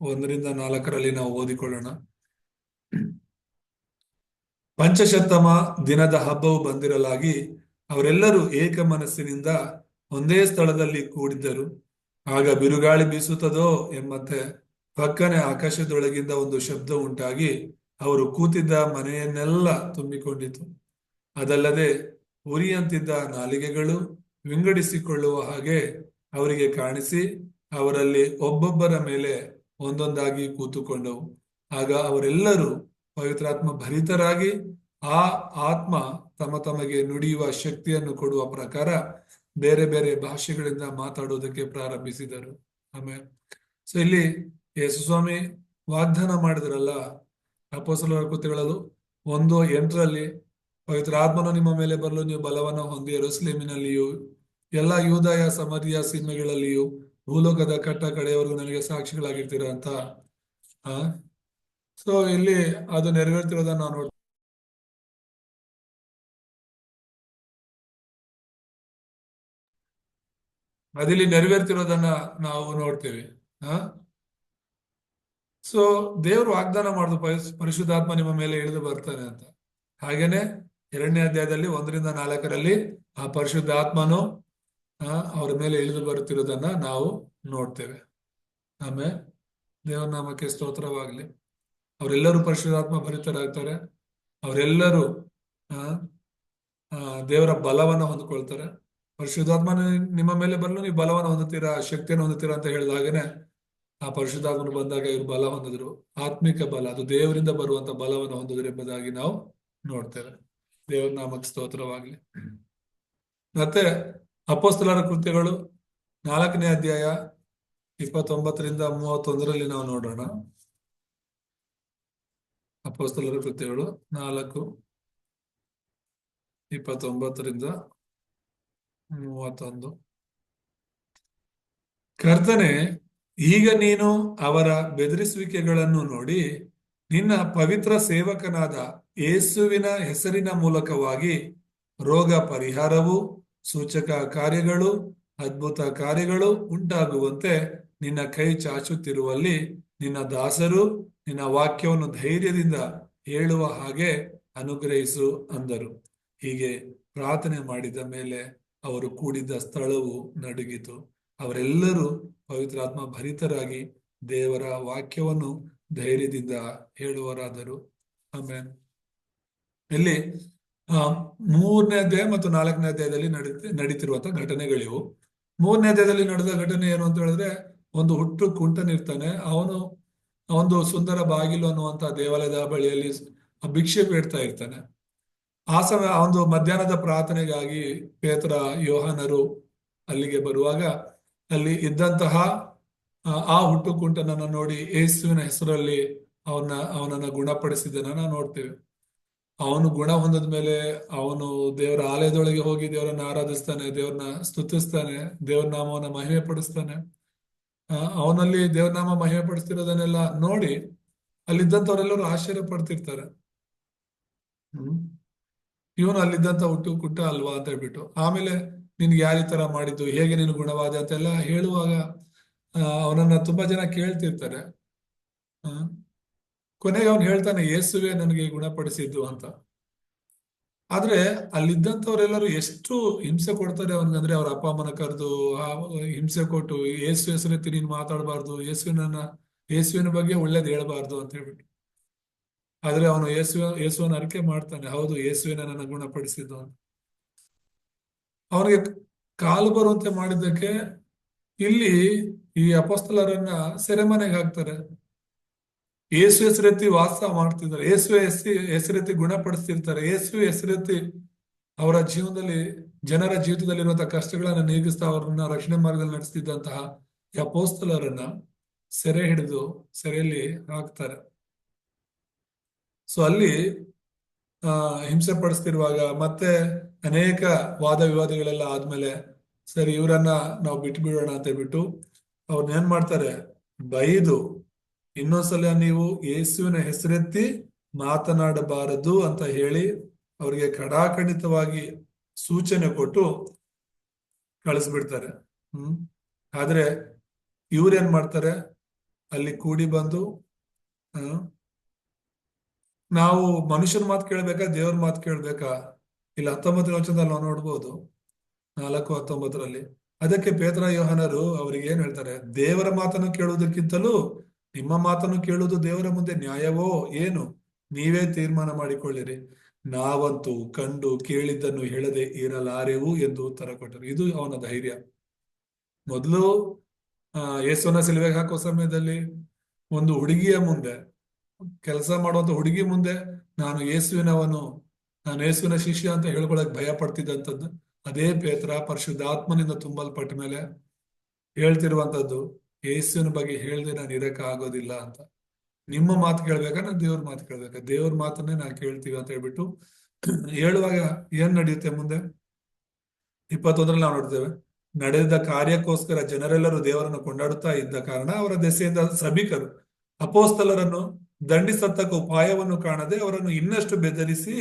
ಒಂದರಿಂದ ನಾಲ್ಕರಲ್ಲಿ ನಾವು ಓದಿಕೊಳ್ಳೋಣ. ಪಂಚಶತಮ ದಿನದ ಹಬ್ಬವು ಬಂದಿರಲಾಗಿ ಅವರೆಲ್ಲರೂ ಏಕ ಮನಸ್ಸಿನಿಂದ ಒಂದೇ ಸ್ಥಳದಲ್ಲಿ ಕೂಡಿದ್ದರು. ಆಗ ಬಿರುಗಾಳಿ ಬೀಸುತ್ತದೋ ಎಂಬಂತೆ ಪಕ್ಕನೆ ಆಕಾಶದೊಳಗಿಂದ ಒಂದು ಶಬ್ದ ಉಂಟಾಗಿ ಅವರು ಕೂತಿದ್ದ ಮನೆಯನ್ನೆಲ್ಲ ತುಂಬಿಕೊಂಡಿತು ಅದಲ್ಲದೆ ಉರಿಯಂತಿದ್ದ ನಾಲಿಗೆಗಳು ವಿಂಗಡಿಸಿಕೊಳ್ಳುವ ಹಾಗೆ ಅವರಿಗೆ ಕಾಣಿಸಿ ಅವರಲ್ಲಿ ಒಬ್ಬೊಬ್ಬರ ಮೇಲೆ ಒಂದೊಂದಾಗಿ ಕೂತುಕೊಂಡವು. ಆಗ ಅವರೆಲ್ಲರೂ ಪವಿತ್ರಾತ್ಮ ಭರಿತರಾಗಿ ಆ ಆತ್ಮ ತಮ್ಮ ತಮಗೆ ನುಡಿಯುವ ಶಕ್ತಿಯನ್ನು ಕೊಡುವ ಪ್ರಕಾರ ಬೇರೆ ಬೇರೆ ಭಾಷೆಗಳಿಂದ ಮಾತಾಡುವುದಕ್ಕೆ ಪ್ರಾರಂಭಿಸಿದರು. ಆಮೇಲೆ ಸೊ ಇಲ್ಲಿ ಯೇಸುಸ್ವಾಮಿ ವಾಗ್ದಾನ ಮಾಡಿದ್ರಲ್ಲ ಅಪೋಸಲರ ಕೃತಿಗಳಲ್ಲೂ ಒಂದು ಎಂಟರಲ್ಲಿ ಪವಿತ್ರ ಆತ್ಮನು ನಿಮ್ಮ ಮೇಲೆ ಬರಲು ನೀವು ಬಲವನ್ನು ಹೊಂದಿ ಯೆರೂಸಲೇಮಿನಲ್ಲಿಯೂ, ಎಲ್ಲ ಯೂದಾಯ, ಸಮರಿಯ ಸೀಮೆಗಳಲ್ಲಿಯೂ, ಭೂಲೋಕದ ಕಟ್ಟ ಕಡೆಯವರೆಗೂ ನನಗೆ ಸಾಕ್ಷಿಗಳಾಗಿರ್ತೀರ ಅಂತ. ಆ? ಸೊ ಇಲ್ಲಿ ಅದು ನೆರವೇರ್ತಿರೋದನ್ನ ನಾವು ನೋಡ್ತೀವಿ ಅದಿಲ್ಲಿ ನೆರವೇರ್ತಿರೋದನ್ನ ನಾವು ನೋಡ್ತೇವೆ. ಆ? ಸೊ ದೇವರು ವಾಗ್ದಾನ ಮಾಡುದು ಪರಿಶ್- ಪರಿಶುದ್ಧಾತ್ಮ ನಿಮ್ಮ ಮೇಲೆ ಇಳಿದು ಬರ್ತಾನೆ ಅಂತ. ಹಾಗೇನೆ ಎರಡನೇ ಅಧ್ಯಾಯದಲ್ಲಿ ಒಂದರಿಂದ ನಾಲ್ಕರಲ್ಲಿ ಆ ಪರಿಶುದ್ಧ ಆತ್ಮನು ಅವರ ಮೇಲೆ ಇಳಿದು ಬರುತ್ತಿರೋದನ್ನ ನಾವು ನೋಡ್ತೇವೆ. ಆಮೇಲೆ ದೇವರ ನಾಮಕ್ಕೆ ಸ್ತೋತ್ರವಾಗ್ಲಿ. ಅವರೆಲ್ಲರೂ ಪರಿಶುದ್ಧಾತ್ಮ ಭರಿತರಾಗ್ತಾರೆ. ಅವರೆಲ್ಲರೂ ದೇವರ ಬಲವನ್ನ ಹೊಂದ್ಕೊಳ್ತಾರೆ. ಪರಿಶುದ್ಧಾತ್ಮ ನಿಮ್ಮ ಮೇಲೆ ಬರಲು ನೀವು ಬಲವನ್ನು ಹೊಂದುತ್ತೀರಾ, ಶಕ್ತಿಯನ್ನು ಹೊಂದುತ್ತೀರಾ ಅಂತ ಹೇಳಿದ ಹಾಗೇನೆ ಆ ಪರಿಶುದ್ಧಾತ್ಮನು ಬಂದಾಗ ಇವರು ಬಲ ಹೊಂದಿದ್ರು. ಆತ್ಮಿಕ ಬಲ, ಅದು ದೇವರಿಂದ ಬರುವಂತ ಬಲವನ್ನು ಹೊಂದಿದ್ರು ಎಂಬುದಾಗಿ ನಾವು ನೋಡ್ತೇವೆ. ದೇವರ ನಾಮಕ್ಕೆ ಸ್ತೋತ್ರವಾಗ್ಲಿ. ಮತ್ತೆ ಅಪೋಸ್ತಲರ ಕೃತ್ಯಗಳು ನಾಲ್ಕನೇ ಅಧ್ಯಾಯ ಇಪ್ಪತ್ತೊಂಬತ್ತರಿಂದ ಮೂವತ್ತೊಂದರಲ್ಲಿ ನಾವು ನೋಡೋಣ. ಅಪೋಸ್ತಲರ ಕೃತ್ಯಗಳು ನಾಲ್ಕು, ಇಪ್ಪತ್ತೊಂಬತ್ತರಿಂದ ಮೂವತ್ತೊಂದು. ಕರ್ತನೆ, ಈಗ ನೀನು ಅವರ ಬೆದರಿಸುವಿಕೆಗಳನ್ನು ನೋಡಿ ನಿನ್ನ ಪವಿತ್ರ ಸೇವಕನಾದ ಯೇಸುವಿನ ಹೆಸರಿನ ಮೂಲಕವಾಗಿ ರೋಗ ಪರಿಹಾರವು, ಸೂಚಕ ಕಾರ್ಯಗಳು, ಅದ್ಭುತ ಕಾರ್ಯಗಳು ಉಂಟಾಗುವಂತೆ ನಿನ್ನ ಕೈ ಚಾಚುತ್ತಿರುವಲ್ಲಿ ನಿನ್ನ ದಾಸರು ನಿನ್ನ ವಾಕ್ಯವನ್ನು ಧೈರ್ಯದಿಂದ ಹೇಳುವ ಹಾಗೆ ಅನುಗ್ರಹಿಸು ಅಂದರು. ಹೀಗೆ ಪ್ರಾರ್ಥನೆ ಮಾಡಿದ ಮೇಲೆ ಅವರು ಕೂಡಿದ್ದ ಸ್ಥಳವು ನಡುಗಿತು. ಅವರೆಲ್ಲರೂ ಪವಿತ್ರಾತ್ಮ ಭರಿತರಾಗಿ ದೇವರ ವಾಕ್ಯವನ್ನು ಧೈರ್ಯದಿಂದ ಹೇಳುವರಾದರು. ಆಮೇಲೆ ಇಲ್ಲಿ ಮೂರನೇ ಅಧ್ಯಾಯ ಮತ್ತು ನಾಲ್ಕನೇ ಅಧ್ಯಾಯದಲ್ಲಿ ನಡೀತಿ ನಡೀತಿರುವಂತಹ ಘಟನೆಗಳಿವು. ಮೂರನೇ ಅಧ್ಯಾಯದಲ್ಲಿ ನಡೆದ ಘಟನೆ ಏನು ಅಂತ ಹೇಳಿದ್ರೆ ಒಂದು ಹುಟ್ಟು ಕುಂಟನಿರ್ತಾನೆ ಅವನು ಒಂದು ಸುಂದರ ಬಾಗಿಲು ಅನ್ನುವಂತ ದೇವಾಲಯದ ಬಳಿಯಲ್ಲಿ ಭಿಕ್ಷೆ ಬೇಡ್ತಾ ಇರ್ತಾನೆ. ಆ ಸಮಯ ಒಂದು ಮಧ್ಯಾಹ್ನದ ಪ್ರಾರ್ಥನೆಗಾಗಿ ಪೇತ್ರ ಯೋಹನರು ಅಲ್ಲಿಗೆ ಬರುವಾಗ ಅಲ್ಲಿ ಇದ್ದಂತಹ ಆ, ಹುಟ್ಟು ಕುಂಟನನ್ನು ನೋಡಿ ಯೇಸುವಿನ ಹೆಸರಲ್ಲಿ ಅವನ ಅವನನ್ನ ಗುಣಪಡಿಸಿದ್ದನ್ನ ನೋಡ್ತೇವೆ. ಅವನು ಗುಣ ಹೊಂದದ ಮೇಲೆ ಅವನು ದೇವರ ಆಲಯದೊಳಗೆ ಹೋಗಿ ದೇವರನ್ನ ಆರಾಧಿಸ್ತಾನೆ, ದೇವ್ರನ್ನ ಸ್ತುತಿಸ್ತಾನೆ, ದೇವ್ರ ನಾಮವನ್ನ ಮಹಿಮೆ ಪಡಿಸ್ತಾನೆ ಅವನಲ್ಲಿ ದೇವ್ರ ನಾಮ ಮಹಿಮೆ ಪಡಿಸ್ತಿರೋದನ್ನೆಲ್ಲ ನೋಡಿ ಅಲ್ಲಿದ್ದಂಥವರೆಲ್ಲರೂ ಆಶ್ಚರ್ಯ ಪಡ್ತಿರ್ತಾರೆ. ಹ್ಮ್. ಇವನು ಅಲ್ಲಿದ್ದಂತ ಹುಟ್ಟು ಕುಟ್ಟ ಅಲ್ವಾ ಅಂತ ಹೇಳ್ಬಿಟ್ಟು. ಆಮೇಲೆ ನಿನ್ಗೆ ಯಾರ ತರ ಮಾಡಿದ್ದು? ಹೇಗೆ ನೀನು ಗುಣವಾದ ಅಂತೆಲ್ಲ ಹೇಳುವಾಗ ಅವನನ್ನ ತುಂಬಾ ಜನ ಕೇಳ್ತಿರ್ತಾರೆ. ಕೊನೆಗೆ ಅವನು ಹೇಳ್ತಾನೆ, ಯೇಸುವೆ ನನಗೆ ಗುಣಪಡಿಸಿದ್ದು ಅಂತ. ಆದ್ರೆ ಅಲ್ಲಿದ್ದಂಥವ್ರೆಲ್ಲರೂ ಎಷ್ಟು ಹಿಂಸೆ ಕೊಡ್ತಾರೆ ಅವನಿಗಂದ್ರೆ, ಅವ್ರ ಅಪ್ಪ ಅಮ್ಮನ ಕರೆದು ಹಿಂಸೆ ಕೊಟ್ಟು, ಯೇಸು ಹೆಸರೆತ್ತಿ ನೀನು ಮಾತಾಡಬಾರ್ದು ಯೇಸುವಿನ ಯೇಸುವಿನ ಬಗ್ಗೆ ಒಳ್ಳೇದು ಹೇಳಬಾರ್ದು ಅಂತ ಹೇಳ್ಬಿಟ್ಟು. ಆದ್ರೆ ಅವನು ಯೇಸು ಯೇಸುವನ್ನ ಅರಿಕೆ ಮಾಡ್ತಾನೆ, ಹೌದು, ಯೇಸುವಿನ ನನ್ನ ಗುಣಪಡಿಸಿದ್ದು ಅಂತ. ಅವನಿಗೆ ಕಾಲು ಬರುವಂತೆ ಮಾಡಿದ್ದಕ್ಕೆ ಇಲ್ಲಿ ಈ ಅಪಸ್ತಲರನ್ನ ಸೆರೆಮನೆಗೆ ಹಾಕ್ತಾರೆ. ಯೇಸು ಹೆಸರೆತ್ತಿ ವಾಸ ಮಾಡ್ತಿದ್ದಾರೆ. ಯೇಸು ಹೆಸರಿ, ಹೆಸರೆತ್ತಿ ಗುಣಪಡಿಸ್ತಿರ್ತಾರೆ. ಯೇಸು ಹೆಸರೆತ್ತಿ ಅವರ ಜೀವನದಲ್ಲಿ, ಜನರ ಜೀವಿತದಲ್ಲಿರುವಂತಹ ಕಷ್ಟಗಳನ್ನ ನೀಗಿಸ್ತಾ ಅವರನ್ನ ರಕ್ಷಣೆ ಮಾರ್ಗದಲ್ಲಿ ನಡೆಸ್ತಿದ್ದಂತಹ ಯಪೋಸ್ತಲರನ್ನ ಸೆರೆ ಹಿಡಿದು ಸೆರೆಯಲ್ಲಿ ಹಾಕ್ತಾರೆ. ಸೊ ಅಲ್ಲಿ, ಆ, ಹಿಂಸೆ ಪಡಿಸ್ತಿರುವಾಗ ಮತ್ತೆ ಅನೇಕ ವಾದ ವಿವಾದಗಳೆಲ್ಲ ಆದ್ಮೇಲೆ ಸರಿ, ಇವರನ್ನ ನಾವು ಬಿಟ್ಟು ಬಿಡೋಣ ಅಂತ ಹೇಳ್ಬಿಟ್ಟು ಅವ್ರನ್ನ ಏನ್ ಮಾಡ್ತಾರೆ? ಬೈದು ಇನ್ನೊಂದ್ಸಲ ನೀವು ಯೇಸುವಿನ ಹೆಸರೆತ್ತಿ ಮಾತನಾಡಬಾರದು ಅಂತ ಹೇಳಿ ಅವರಿಗೆ ಖಡಾಖಂಡಿತವಾಗಿ ಸೂಚನೆ ಕೊಟ್ಟು ಕಳಿಸ್ಬಿಡ್ತಾರೆ. ಹ್ಮ್. ಆದ್ರೆ ಇವ್ರೇನ್ ಮಾಡ್ತಾರೆ? ಅಲ್ಲಿ ಕೂಡಿ ಬಂದು ನಾವು ಮನುಷ್ಯನ ಮಾತು ಕೇಳ್ಬೇಕಾ, ದೇವ್ರ ಮಾತು ಕೇಳ್ಬೇಕಾ? ಇಲ್ಲಿ, ಹತ್ತೊಂಬತ್ತನೇ ವಚನದಲ್ಲಿ ನಾವು ನೋಡ್ಬೋದು, ನಾಲ್ಕು, ಹತ್ತೊಂಬತ್ತರಲ್ಲಿ. ಅದಕ್ಕೆ ಪೇತ್ರ, ಯೋಹನರು ಅವ್ರಿಗೆ ಏನ್ ಹೇಳ್ತಾರೆ? ದೇವರ ಮಾತನ್ನು ಕೇಳುವುದಕ್ಕಿಂತಲೂ ನಿಮ್ಮ ಮಾತನ್ನು ಕೇಳುವುದು ದೇವರ ಮುಂದೆ ನ್ಯಾಯವೋ ಏನು? ನೀವೇ ತೀರ್ಮಾನ ಮಾಡಿಕೊಳ್ಳಿರಿ. ನಾವಂತೂ ಕಂಡು ಕೇಳಿದ್ದನ್ನು ಹೇಳದೆ ಇರಲಾರೆವು ಎಂದು ಉತ್ತರ ಕೊಟ್ಟರು. ಇದು ಅವನ ಧೈರ್ಯ. ಮೊದಲು, ಆ ಯೇಸುವನ ಸಿಲುವೆಗೆ ಹಾಕೋ ಸಮಯದಲ್ಲಿ ಒಂದು ಹುಡುಗಿಯ ಮುಂದೆ, ಕೆಲಸ ಮಾಡುವಂತ ಹುಡುಗಿ ಮುಂದೆ ನಾನು ಯೇಸುವಿನವನು, ನಾನು ಯೇಸುವಿನ ಶಿಷ್ಯ ಅಂತ ಹೇಳ್ಕೊಳಕ್ ಭಯ ಪಡ್ತಿದ್ದಂಥದ್ದು ಅದೇ ಪೇತ್ರ ಪರಿಶುದ್ಧಾತ್ಮನಿಂದ ತುಂಬಲ್ಪಟ್ಟ ಮೇಲೆ ಹೇಳ್ತಿರುವಂತದ್ದು ಯೇಸುವಿನ ಬಗ್ಗೆ ಹೇಳದೆ ನಾನು ಇರಕ್ಕೆ ಆಗೋದಿಲ್ಲ ಅಂತ. ನಿಮ್ಮ ಮಾತು ಕೇಳ್ಬೇಕಾ ನಾನು ದೇವ್ರ ಮಾತು ಕೇಳ್ಬೇಕಾ? ದೇವ್ರ ಮಾತನ್ನೇ ನಾನು ಕೇಳ್ತೀವಿ ಅಂತ ಹೇಳ್ಬಿಟ್ಟು ಹೇಳುವಾಗ ಏನ್ ನಡೆಯುತ್ತೆ ಮುಂದೆ? ಇಪ್ಪತ್ತೊಂದರಲ್ಲಿ ನಾವು ನೋಡ್ತೇವೆ, ನಡೆದ ಕಾರ್ಯಕ್ಕೋಸ್ಕರ ಜನರೆಲ್ಲರೂ ದೇವರನ್ನು ಕೊಂಡಾಡುತ್ತಾ ಇದ್ದ ಕಾರಣ ಅವರ ದೆಸೆಯಿಂದ ಸಭಿಕರು ಅಪೋಸ್ತಲರನ್ನು ದಂಡಿಸತಕ್ಕ ಉಪಾಯವನ್ನು ಕಾಣದೆ ಅವರನ್ನು ಇನ್ನಷ್ಟು ಬೆದರಿಸಿ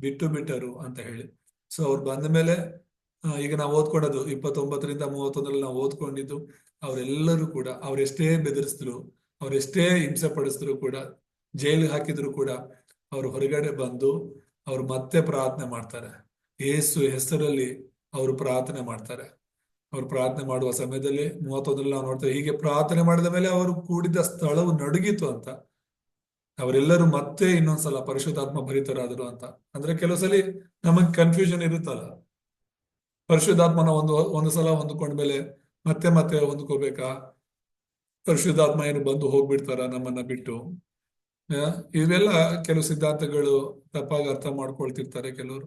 ಬಿಟ್ಟು ಬಿಟ್ಟರು ಅಂತ ಹೇಳಿ. ಸೊ ಅವ್ರು ಬಂದ ಮೇಲೆ ಈಗ ನಾವು ಓದ್ಕೊಂಡದ್ದು ಇಪ್ಪತ್ತೊಂಬತ್ತರಿಂದ ಮೂವತ್ತೊಂದರಲ್ಲಿ ನಾವು ಓದ್ಕೊಂಡಿದ್ದು ಅವರೆಲ್ಲರೂ ಕೂಡ ಅವರೆಷ್ಟೇ ಬೆದರಿಸಿದ್ರು, ಅವರೆಷ್ಟೇ ಹಿಂಸೆ ಪಡಿಸಿದ್ರು ಕೂಡ, ಜೈಲಿಗೆ ಹಾಕಿದ್ರು ಕೂಡ ಅವರು ಹೊರಗಡೆ ಬಂದು ಅವ್ರು ಮತ್ತೆ ಪ್ರಾರ್ಥನೆ ಮಾಡ್ತಾರೆ. ಏಸು ಹೆಸರಲ್ಲಿ ಅವರು ಪ್ರಾರ್ಥನೆ ಮಾಡ್ತಾರೆ. ಅವ್ರು ಪ್ರಾರ್ಥನೆ ಮಾಡುವ ಸಮಯದಲ್ಲಿ ಮೂವತ್ತೊಂದರಲ್ಲಿ ನಾವು ನೋಡ್ತೇವೆ, ಹೀಗೆ ಪ್ರಾರ್ಥನೆ ಮಾಡಿದ ಮೇಲೆ ಅವರು ಕೂಡಿದ ಸ್ಥಳವು ನಡುಗಿತು ಅಂತ. ಅವರೆಲ್ಲರೂ ಮತ್ತೆ ಇನ್ನೊಂದ್ಸಲ ಪರಿಶುದ್ಧಾತ್ಮ ಭರಿತರಾದರು ಅಂತ. ಅಂದ್ರೆ ಕೆಲವು ಸಲ ನಮಗ್ ಕನ್ಫ್ಯೂಷನ್ ಇರುತ್ತಲ್ಲ. ಪರಿಶುದ್ಧಾತ್ಮನ ಒಂದು ಒಂದು ಸಲ ಹೊಂದ್ಕೊಂಡ್ಮೇಲೆ ಮತ್ತೆ ಮತ್ತೆ ಹೊಂದ್ಕೋಬೇಕಾ? ಪರಿಶುದ್ಧಾತ್ಮ ಏನು ಬಂದು ಹೋಗ್ಬಿಡ್ತಾರ ನಮ್ಮನ್ನ ಬಿಟ್ಟು? ಇವೆಲ್ಲ ಕೆಲವು ಸಿದ್ಧಾಂತಗಳು ತಪ್ಪಾಗಿ ಅರ್ಥ ಮಾಡ್ಕೊಳ್ತಿರ್ತಾರೆ ಕೆಲವರು.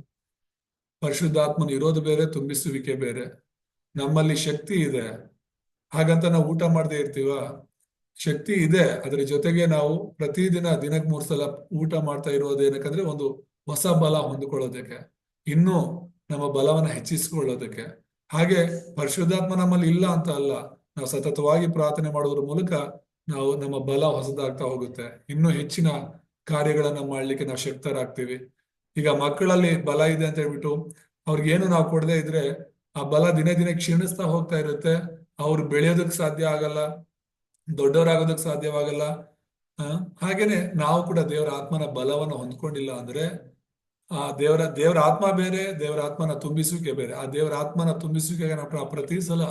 ಪರಿಶುದ್ಧಾತ್ಮನ ಇರೋದು ಬೇರೆ, ತುಂಬಿಸುವಿಕೆ ಬೇರೆ. ನಮ್ಮಲ್ಲಿ ಶಕ್ತಿ ಇದೆ. ಹಾಗಂತ ನಾವು ಊಟ ಮಾಡದೇ ಇರ್ತೀವ? ಶಕ್ತಿ ಇದೆ. ಅದರ ಜೊತೆಗೆ ನಾವು ಪ್ರತಿದಿನ ದಿನಕ್ಕೆ ಮೂರ್ ಸಲ ಊಟ ಮಾಡ್ತಾ ಇರೋದು ಏನಕ್ಕಂದ್ರೆ ಒಂದು ಹೊಸ ಬಲ ಹೊಂದ್ಕೊಳ್ಳೋದಕ್ಕೆ. ಇನ್ನೂ ನಮ್ಮ ಬಲವನ್ನ ಹೆಚ್ಚಿಸಿಕೊಳ್ಳೋದಕ್ಕೆ. ಹಾಗೆ ಪರಿಶುದ್ಧಾತ್ಮ ನಮ್ಮಲ್ಲಿ ಇಲ್ಲ ಅಂತ ಅಲ್ಲ, ನಾವು ಸತತವಾಗಿ ಪ್ರಾರ್ಥನೆ ಮಾಡೋದ್ರ ಮೂಲಕ ನಾವು ನಮ್ಮ ಬಲ ಹೊಸದಾಗ್ತಾ ಹೋಗುತ್ತೆ. ಇನ್ನೂ ಹೆಚ್ಚಿನ ಕಾರ್ಯಗಳನ್ನ ಮಾಡ್ಲಿಕ್ಕೆ ನಾವು ಶಕ್ತರಾಗ್ತೀವಿ. ಈಗ ಮಕ್ಕಳಲ್ಲಿ ಬಲ ಇದೆ ಅಂತ ಹೇಳ್ಬಿಟ್ಟು ಅವ್ರಿಗೇನು ನಾವು ಕೊಡದೆ ಇದ್ರೆ ಆ ಬಲ ದಿನೇ ದಿನೇ ಕ್ಷೀಣಿಸ್ತಾ ಹೋಗ್ತಾ ಇರುತ್ತೆ. ಅವ್ರು ಬೆಳೆಯೋದಕ್ ಸಾಧ್ಯ ಆಗಲ್ಲ ದೊಡ್ಡವರಾಗೋದಕ್ ಸಾಧ್ಯವಾಗಲ್ಲ. ಹಾಗೇನೆ ನಾವು ಕೂಡ ದೇವರ ಆತ್ಮನ ಬಲವನ್ನು ಹೊಂದ್ಕೊಂಡಿಲ್ಲ ಅಂದ್ರೆ ಆ ದೇವರ ದೇವರ ಆತ್ಮ ಬೇರೆ, ದೇವರ ಆತ್ಮನ ತುಂಬಿಸುವಿಕೆ ಬೇರೆ. ಆ ದೇವರ ಆತ್ಮನ ತುಂಬಿಸುವಿಕೆಗೆ ನಾವು ಪ್ರ- ಪ್ರತಿ ಸಲ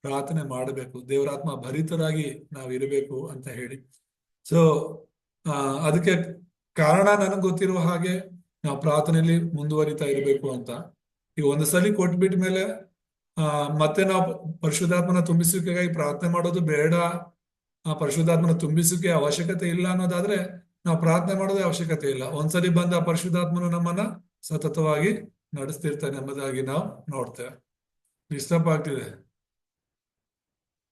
ಪ್ರಾರ್ಥನೆ ಮಾಡಬೇಕು. ದೇವರ ಆತ್ಮ ಭರಿತರಾಗಿ ನಾವು ಇರಬೇಕು ಅಂತ ಹೇಳಿ. ಸೊ ಅದಕ್ಕೆ ಕಾರಣ ನನಗೆ ಗೊತ್ತಿರುವ ಹಾಗೆ ನಾವು ಪ್ರಾರ್ಥನೆಯಲ್ಲಿ ಮುಂದುವರಿತಾ ಇರಬೇಕು ಅಂತ. ಈಗ ಒಂದು ಸಲ ಕೊಟ್ಬಿಟ್ಟ ಮೇಲೆ, ಆ, ಮತ್ತೆ ನಾವು ಪರಿಶುದ್ಧಾತ್ಮನ ತುಂಬಿಸುವಿಕೆಗಾಗಿ ಪ್ರಾರ್ಥನೆ ಮಾಡೋದು ಬೇಡ. ಆ ಪರಿಶುದ್ಧಾತ್ಮನ ತುಂಬಿಸುವಿಕೆ ಅವಶ್ಯಕತೆ ಇಲ್ಲ ಅನ್ನೋದಾದ್ರೆ ನಾವು ಪ್ರಾರ್ಥನೆ ಮಾಡೋದೇ ಅವಶ್ಯಕತೆ ಇಲ್ಲ. ಒಂದ್ಸಲಿ ಬಂದ ಪರಿಶುದ್ಧಾತ್ಮನು ನಮ್ಮನ್ನ ಸತತವಾಗಿ ನಡೆಸ್ತಿರ್ತಾನೆ ಎಂಬುದಾಗಿ ನಾವು ನೋಡ್ತೇವೆ. ಡಿಸ್ಟರ್ಬ್ ಆಗ್ತಿದೆ.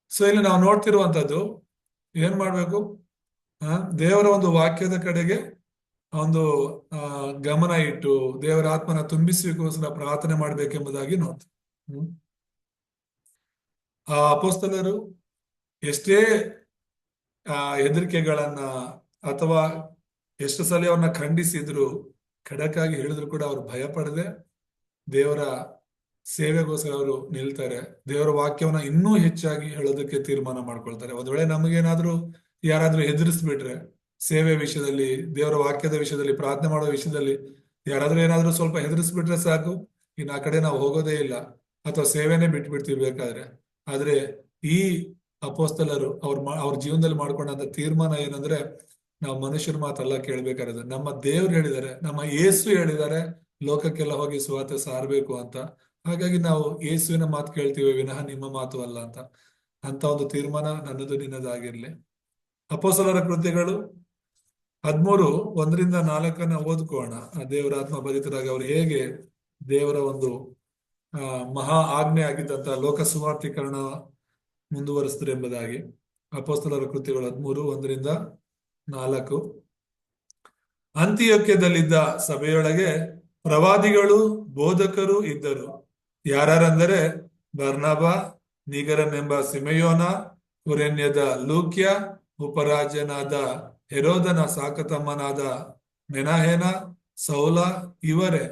ಸೊ ಇಲ್ಲಿ ನಾವು ನೋಡ್ತಿರುವಂತದ್ದು ಏನ್ ಮಾಡ್ಬೇಕು? ದೇವರ ಒಂದು ವಾಕ್ಯದ ಕಡೆಗೆ ಒಂದು ಗಮನ ಇಟ್ಟು ದೇವರ ಆತ್ಮನ ತುಂಬಿಸುವಿಕೋಸ್ಕರ ಪ್ರಾರ್ಥನೆ ಮಾಡ್ಬೇಕೆಂಬುದಾಗಿ ನೋಡ್ತೀವಿ. ಹ್ಮ್. ಆ ಅಪೋಸ್ತಲರು ಎಷ್ಟೇ, ಆ, ಹೆದರಿಕೆಗಳನ್ನ ಅಥವಾ ಎಷ್ಟು ಸಲ ಅವ್ರನ್ನ ಖಂಡಿಸಿದ್ರು, ಖಡಕ್ಕಾಗಿ ಹೇಳಿದ್ರು ಕೂಡ ಅವ್ರು ಭಯ ಪಡದೆ, ದೇವರ ಸೇವೆಗೋಸ್ಕರ ಅವರು ನಿಲ್ತಾರೆ. ದೇವರ ವಾಕ್ಯವನ್ನ ಇನ್ನೂ ಹೆಚ್ಚಾಗಿ ಹೇಳೋದಕ್ಕೆ ತೀರ್ಮಾನ ಮಾಡ್ಕೊಳ್ತಾರೆ. ಒಂದ್ ವೇಳೆ ನಮಗೇನಾದ್ರೂ ಯಾರಾದ್ರೂ ಹೆದರಿಸ್ಬಿಟ್ರೆ, ಸೇವೆ ವಿಷಯದಲ್ಲಿ, ದೇವರ ವಾಕ್ಯದ ವಿಷಯದಲ್ಲಿ, ಪ್ರಾರ್ಥನೆ ಮಾಡೋ ವಿಷಯದಲ್ಲಿ ಯಾರಾದ್ರೂ ಏನಾದ್ರೂ ಸ್ವಲ್ಪ ಹೆದರಿಸ್ಬಿಟ್ರೆ ಸಾಕು, ಇನ್ನು ಆ ಕಡೆ ನಾವು ಹೋಗೋದೇ ಇಲ್ಲ. ಅಥವಾ ಸೇವೆನೇ ಬಿಟ್ಬಿಡ್ತೀವಿ ಬೇಕಾದ್ರೆ. ಆದ್ರೆ ಈ ಅಪೋಸ್ತಲರು ಅವ್ರ ಅವ್ರ ಜೀವನದಲ್ಲಿ ಮಾಡ್ಕೊಂಡಂತ ತೀರ್ಮಾನ ಏನಂದ್ರೆ ನಾವು ಮನುಷ್ಯರ ಮಾತಲ್ಲ ಕೇಳ್ಬೇಕಾದ್ರೆ ನಮ್ಮ ದೇವ್ರು ಹೇಳಿದ್ದಾರೆ, ನಮ್ಮ ಏಸು ಹೇಳಿದ್ದಾರೆ, ಲೋಕಕ್ಕೆಲ್ಲ ಹೋಗಿ ಸುವಾರ್ತೆ ಸಾರಬೇಕು ಅಂತ. ಹಾಗಾಗಿ ನಾವು ಏಸುವಿನ ಮಾತು ಕೇಳ್ತೀವಿ ವಿನಃ ನಿಮ್ಮ ಮಾತು ಅಲ್ಲ ಅಂತ. ಅಂತ ಒಂದು ತೀರ್ಮಾನ ನನ್ನದು ನಿನ್ನದಾಗಿರ್ಲಿ. ಅಪೋಸಲರ ಕೃತ್ಯಗಳು ಹದ್ಮೂರು ಒಂದರಿಂದ ನಾಲ್ಕನ್ನ ಓದ್ಕೋಣ ಆ ದೇವರ ಆತ್ಮ ಬದಿತರಾಗಿ ಅವ್ರು ಹೇಗೆ ದೇವರ ಒಂದು, ಆ, ಮಹಾ ಆಜ್ಞೆ ಆಗಿದ್ದಂತ ಲೋಕ ಸುವಾರ್ಥೀಕರಣ ಮುಂದುವರಿಸಿದ್ರು ಎಂಬುದಾಗಿ ಅಪೋಸ್ತಲರ ಕೃತ್ಯಗಳು ಹದ್ಮೂರು ಒಂದರಿಂದ ನಾಲ್ಕು. ಅಂತ್ಯೋಕ್ಯದಲ್ಲಿದ್ದ ಸಭೆಯೊಳಗೆ ಪ್ರವಾದಿಗಳು ಬೋಧಕರು ಇದ್ದರು. ಯಾರಂದರೆ ಬರ್ನಬ, ನಿಗರನೆಂಬ ಸಿಮೆಯೋನ ಕುರೆನ್ಯದ ಲೂಕ್ಯ ಉಪರಾಜನಾದ ಹೆರೋದನ ಸಾಕತಮ್ಮನಾದ ಮೆನಹೇನ, ಸೌಲ ಇವರೇ.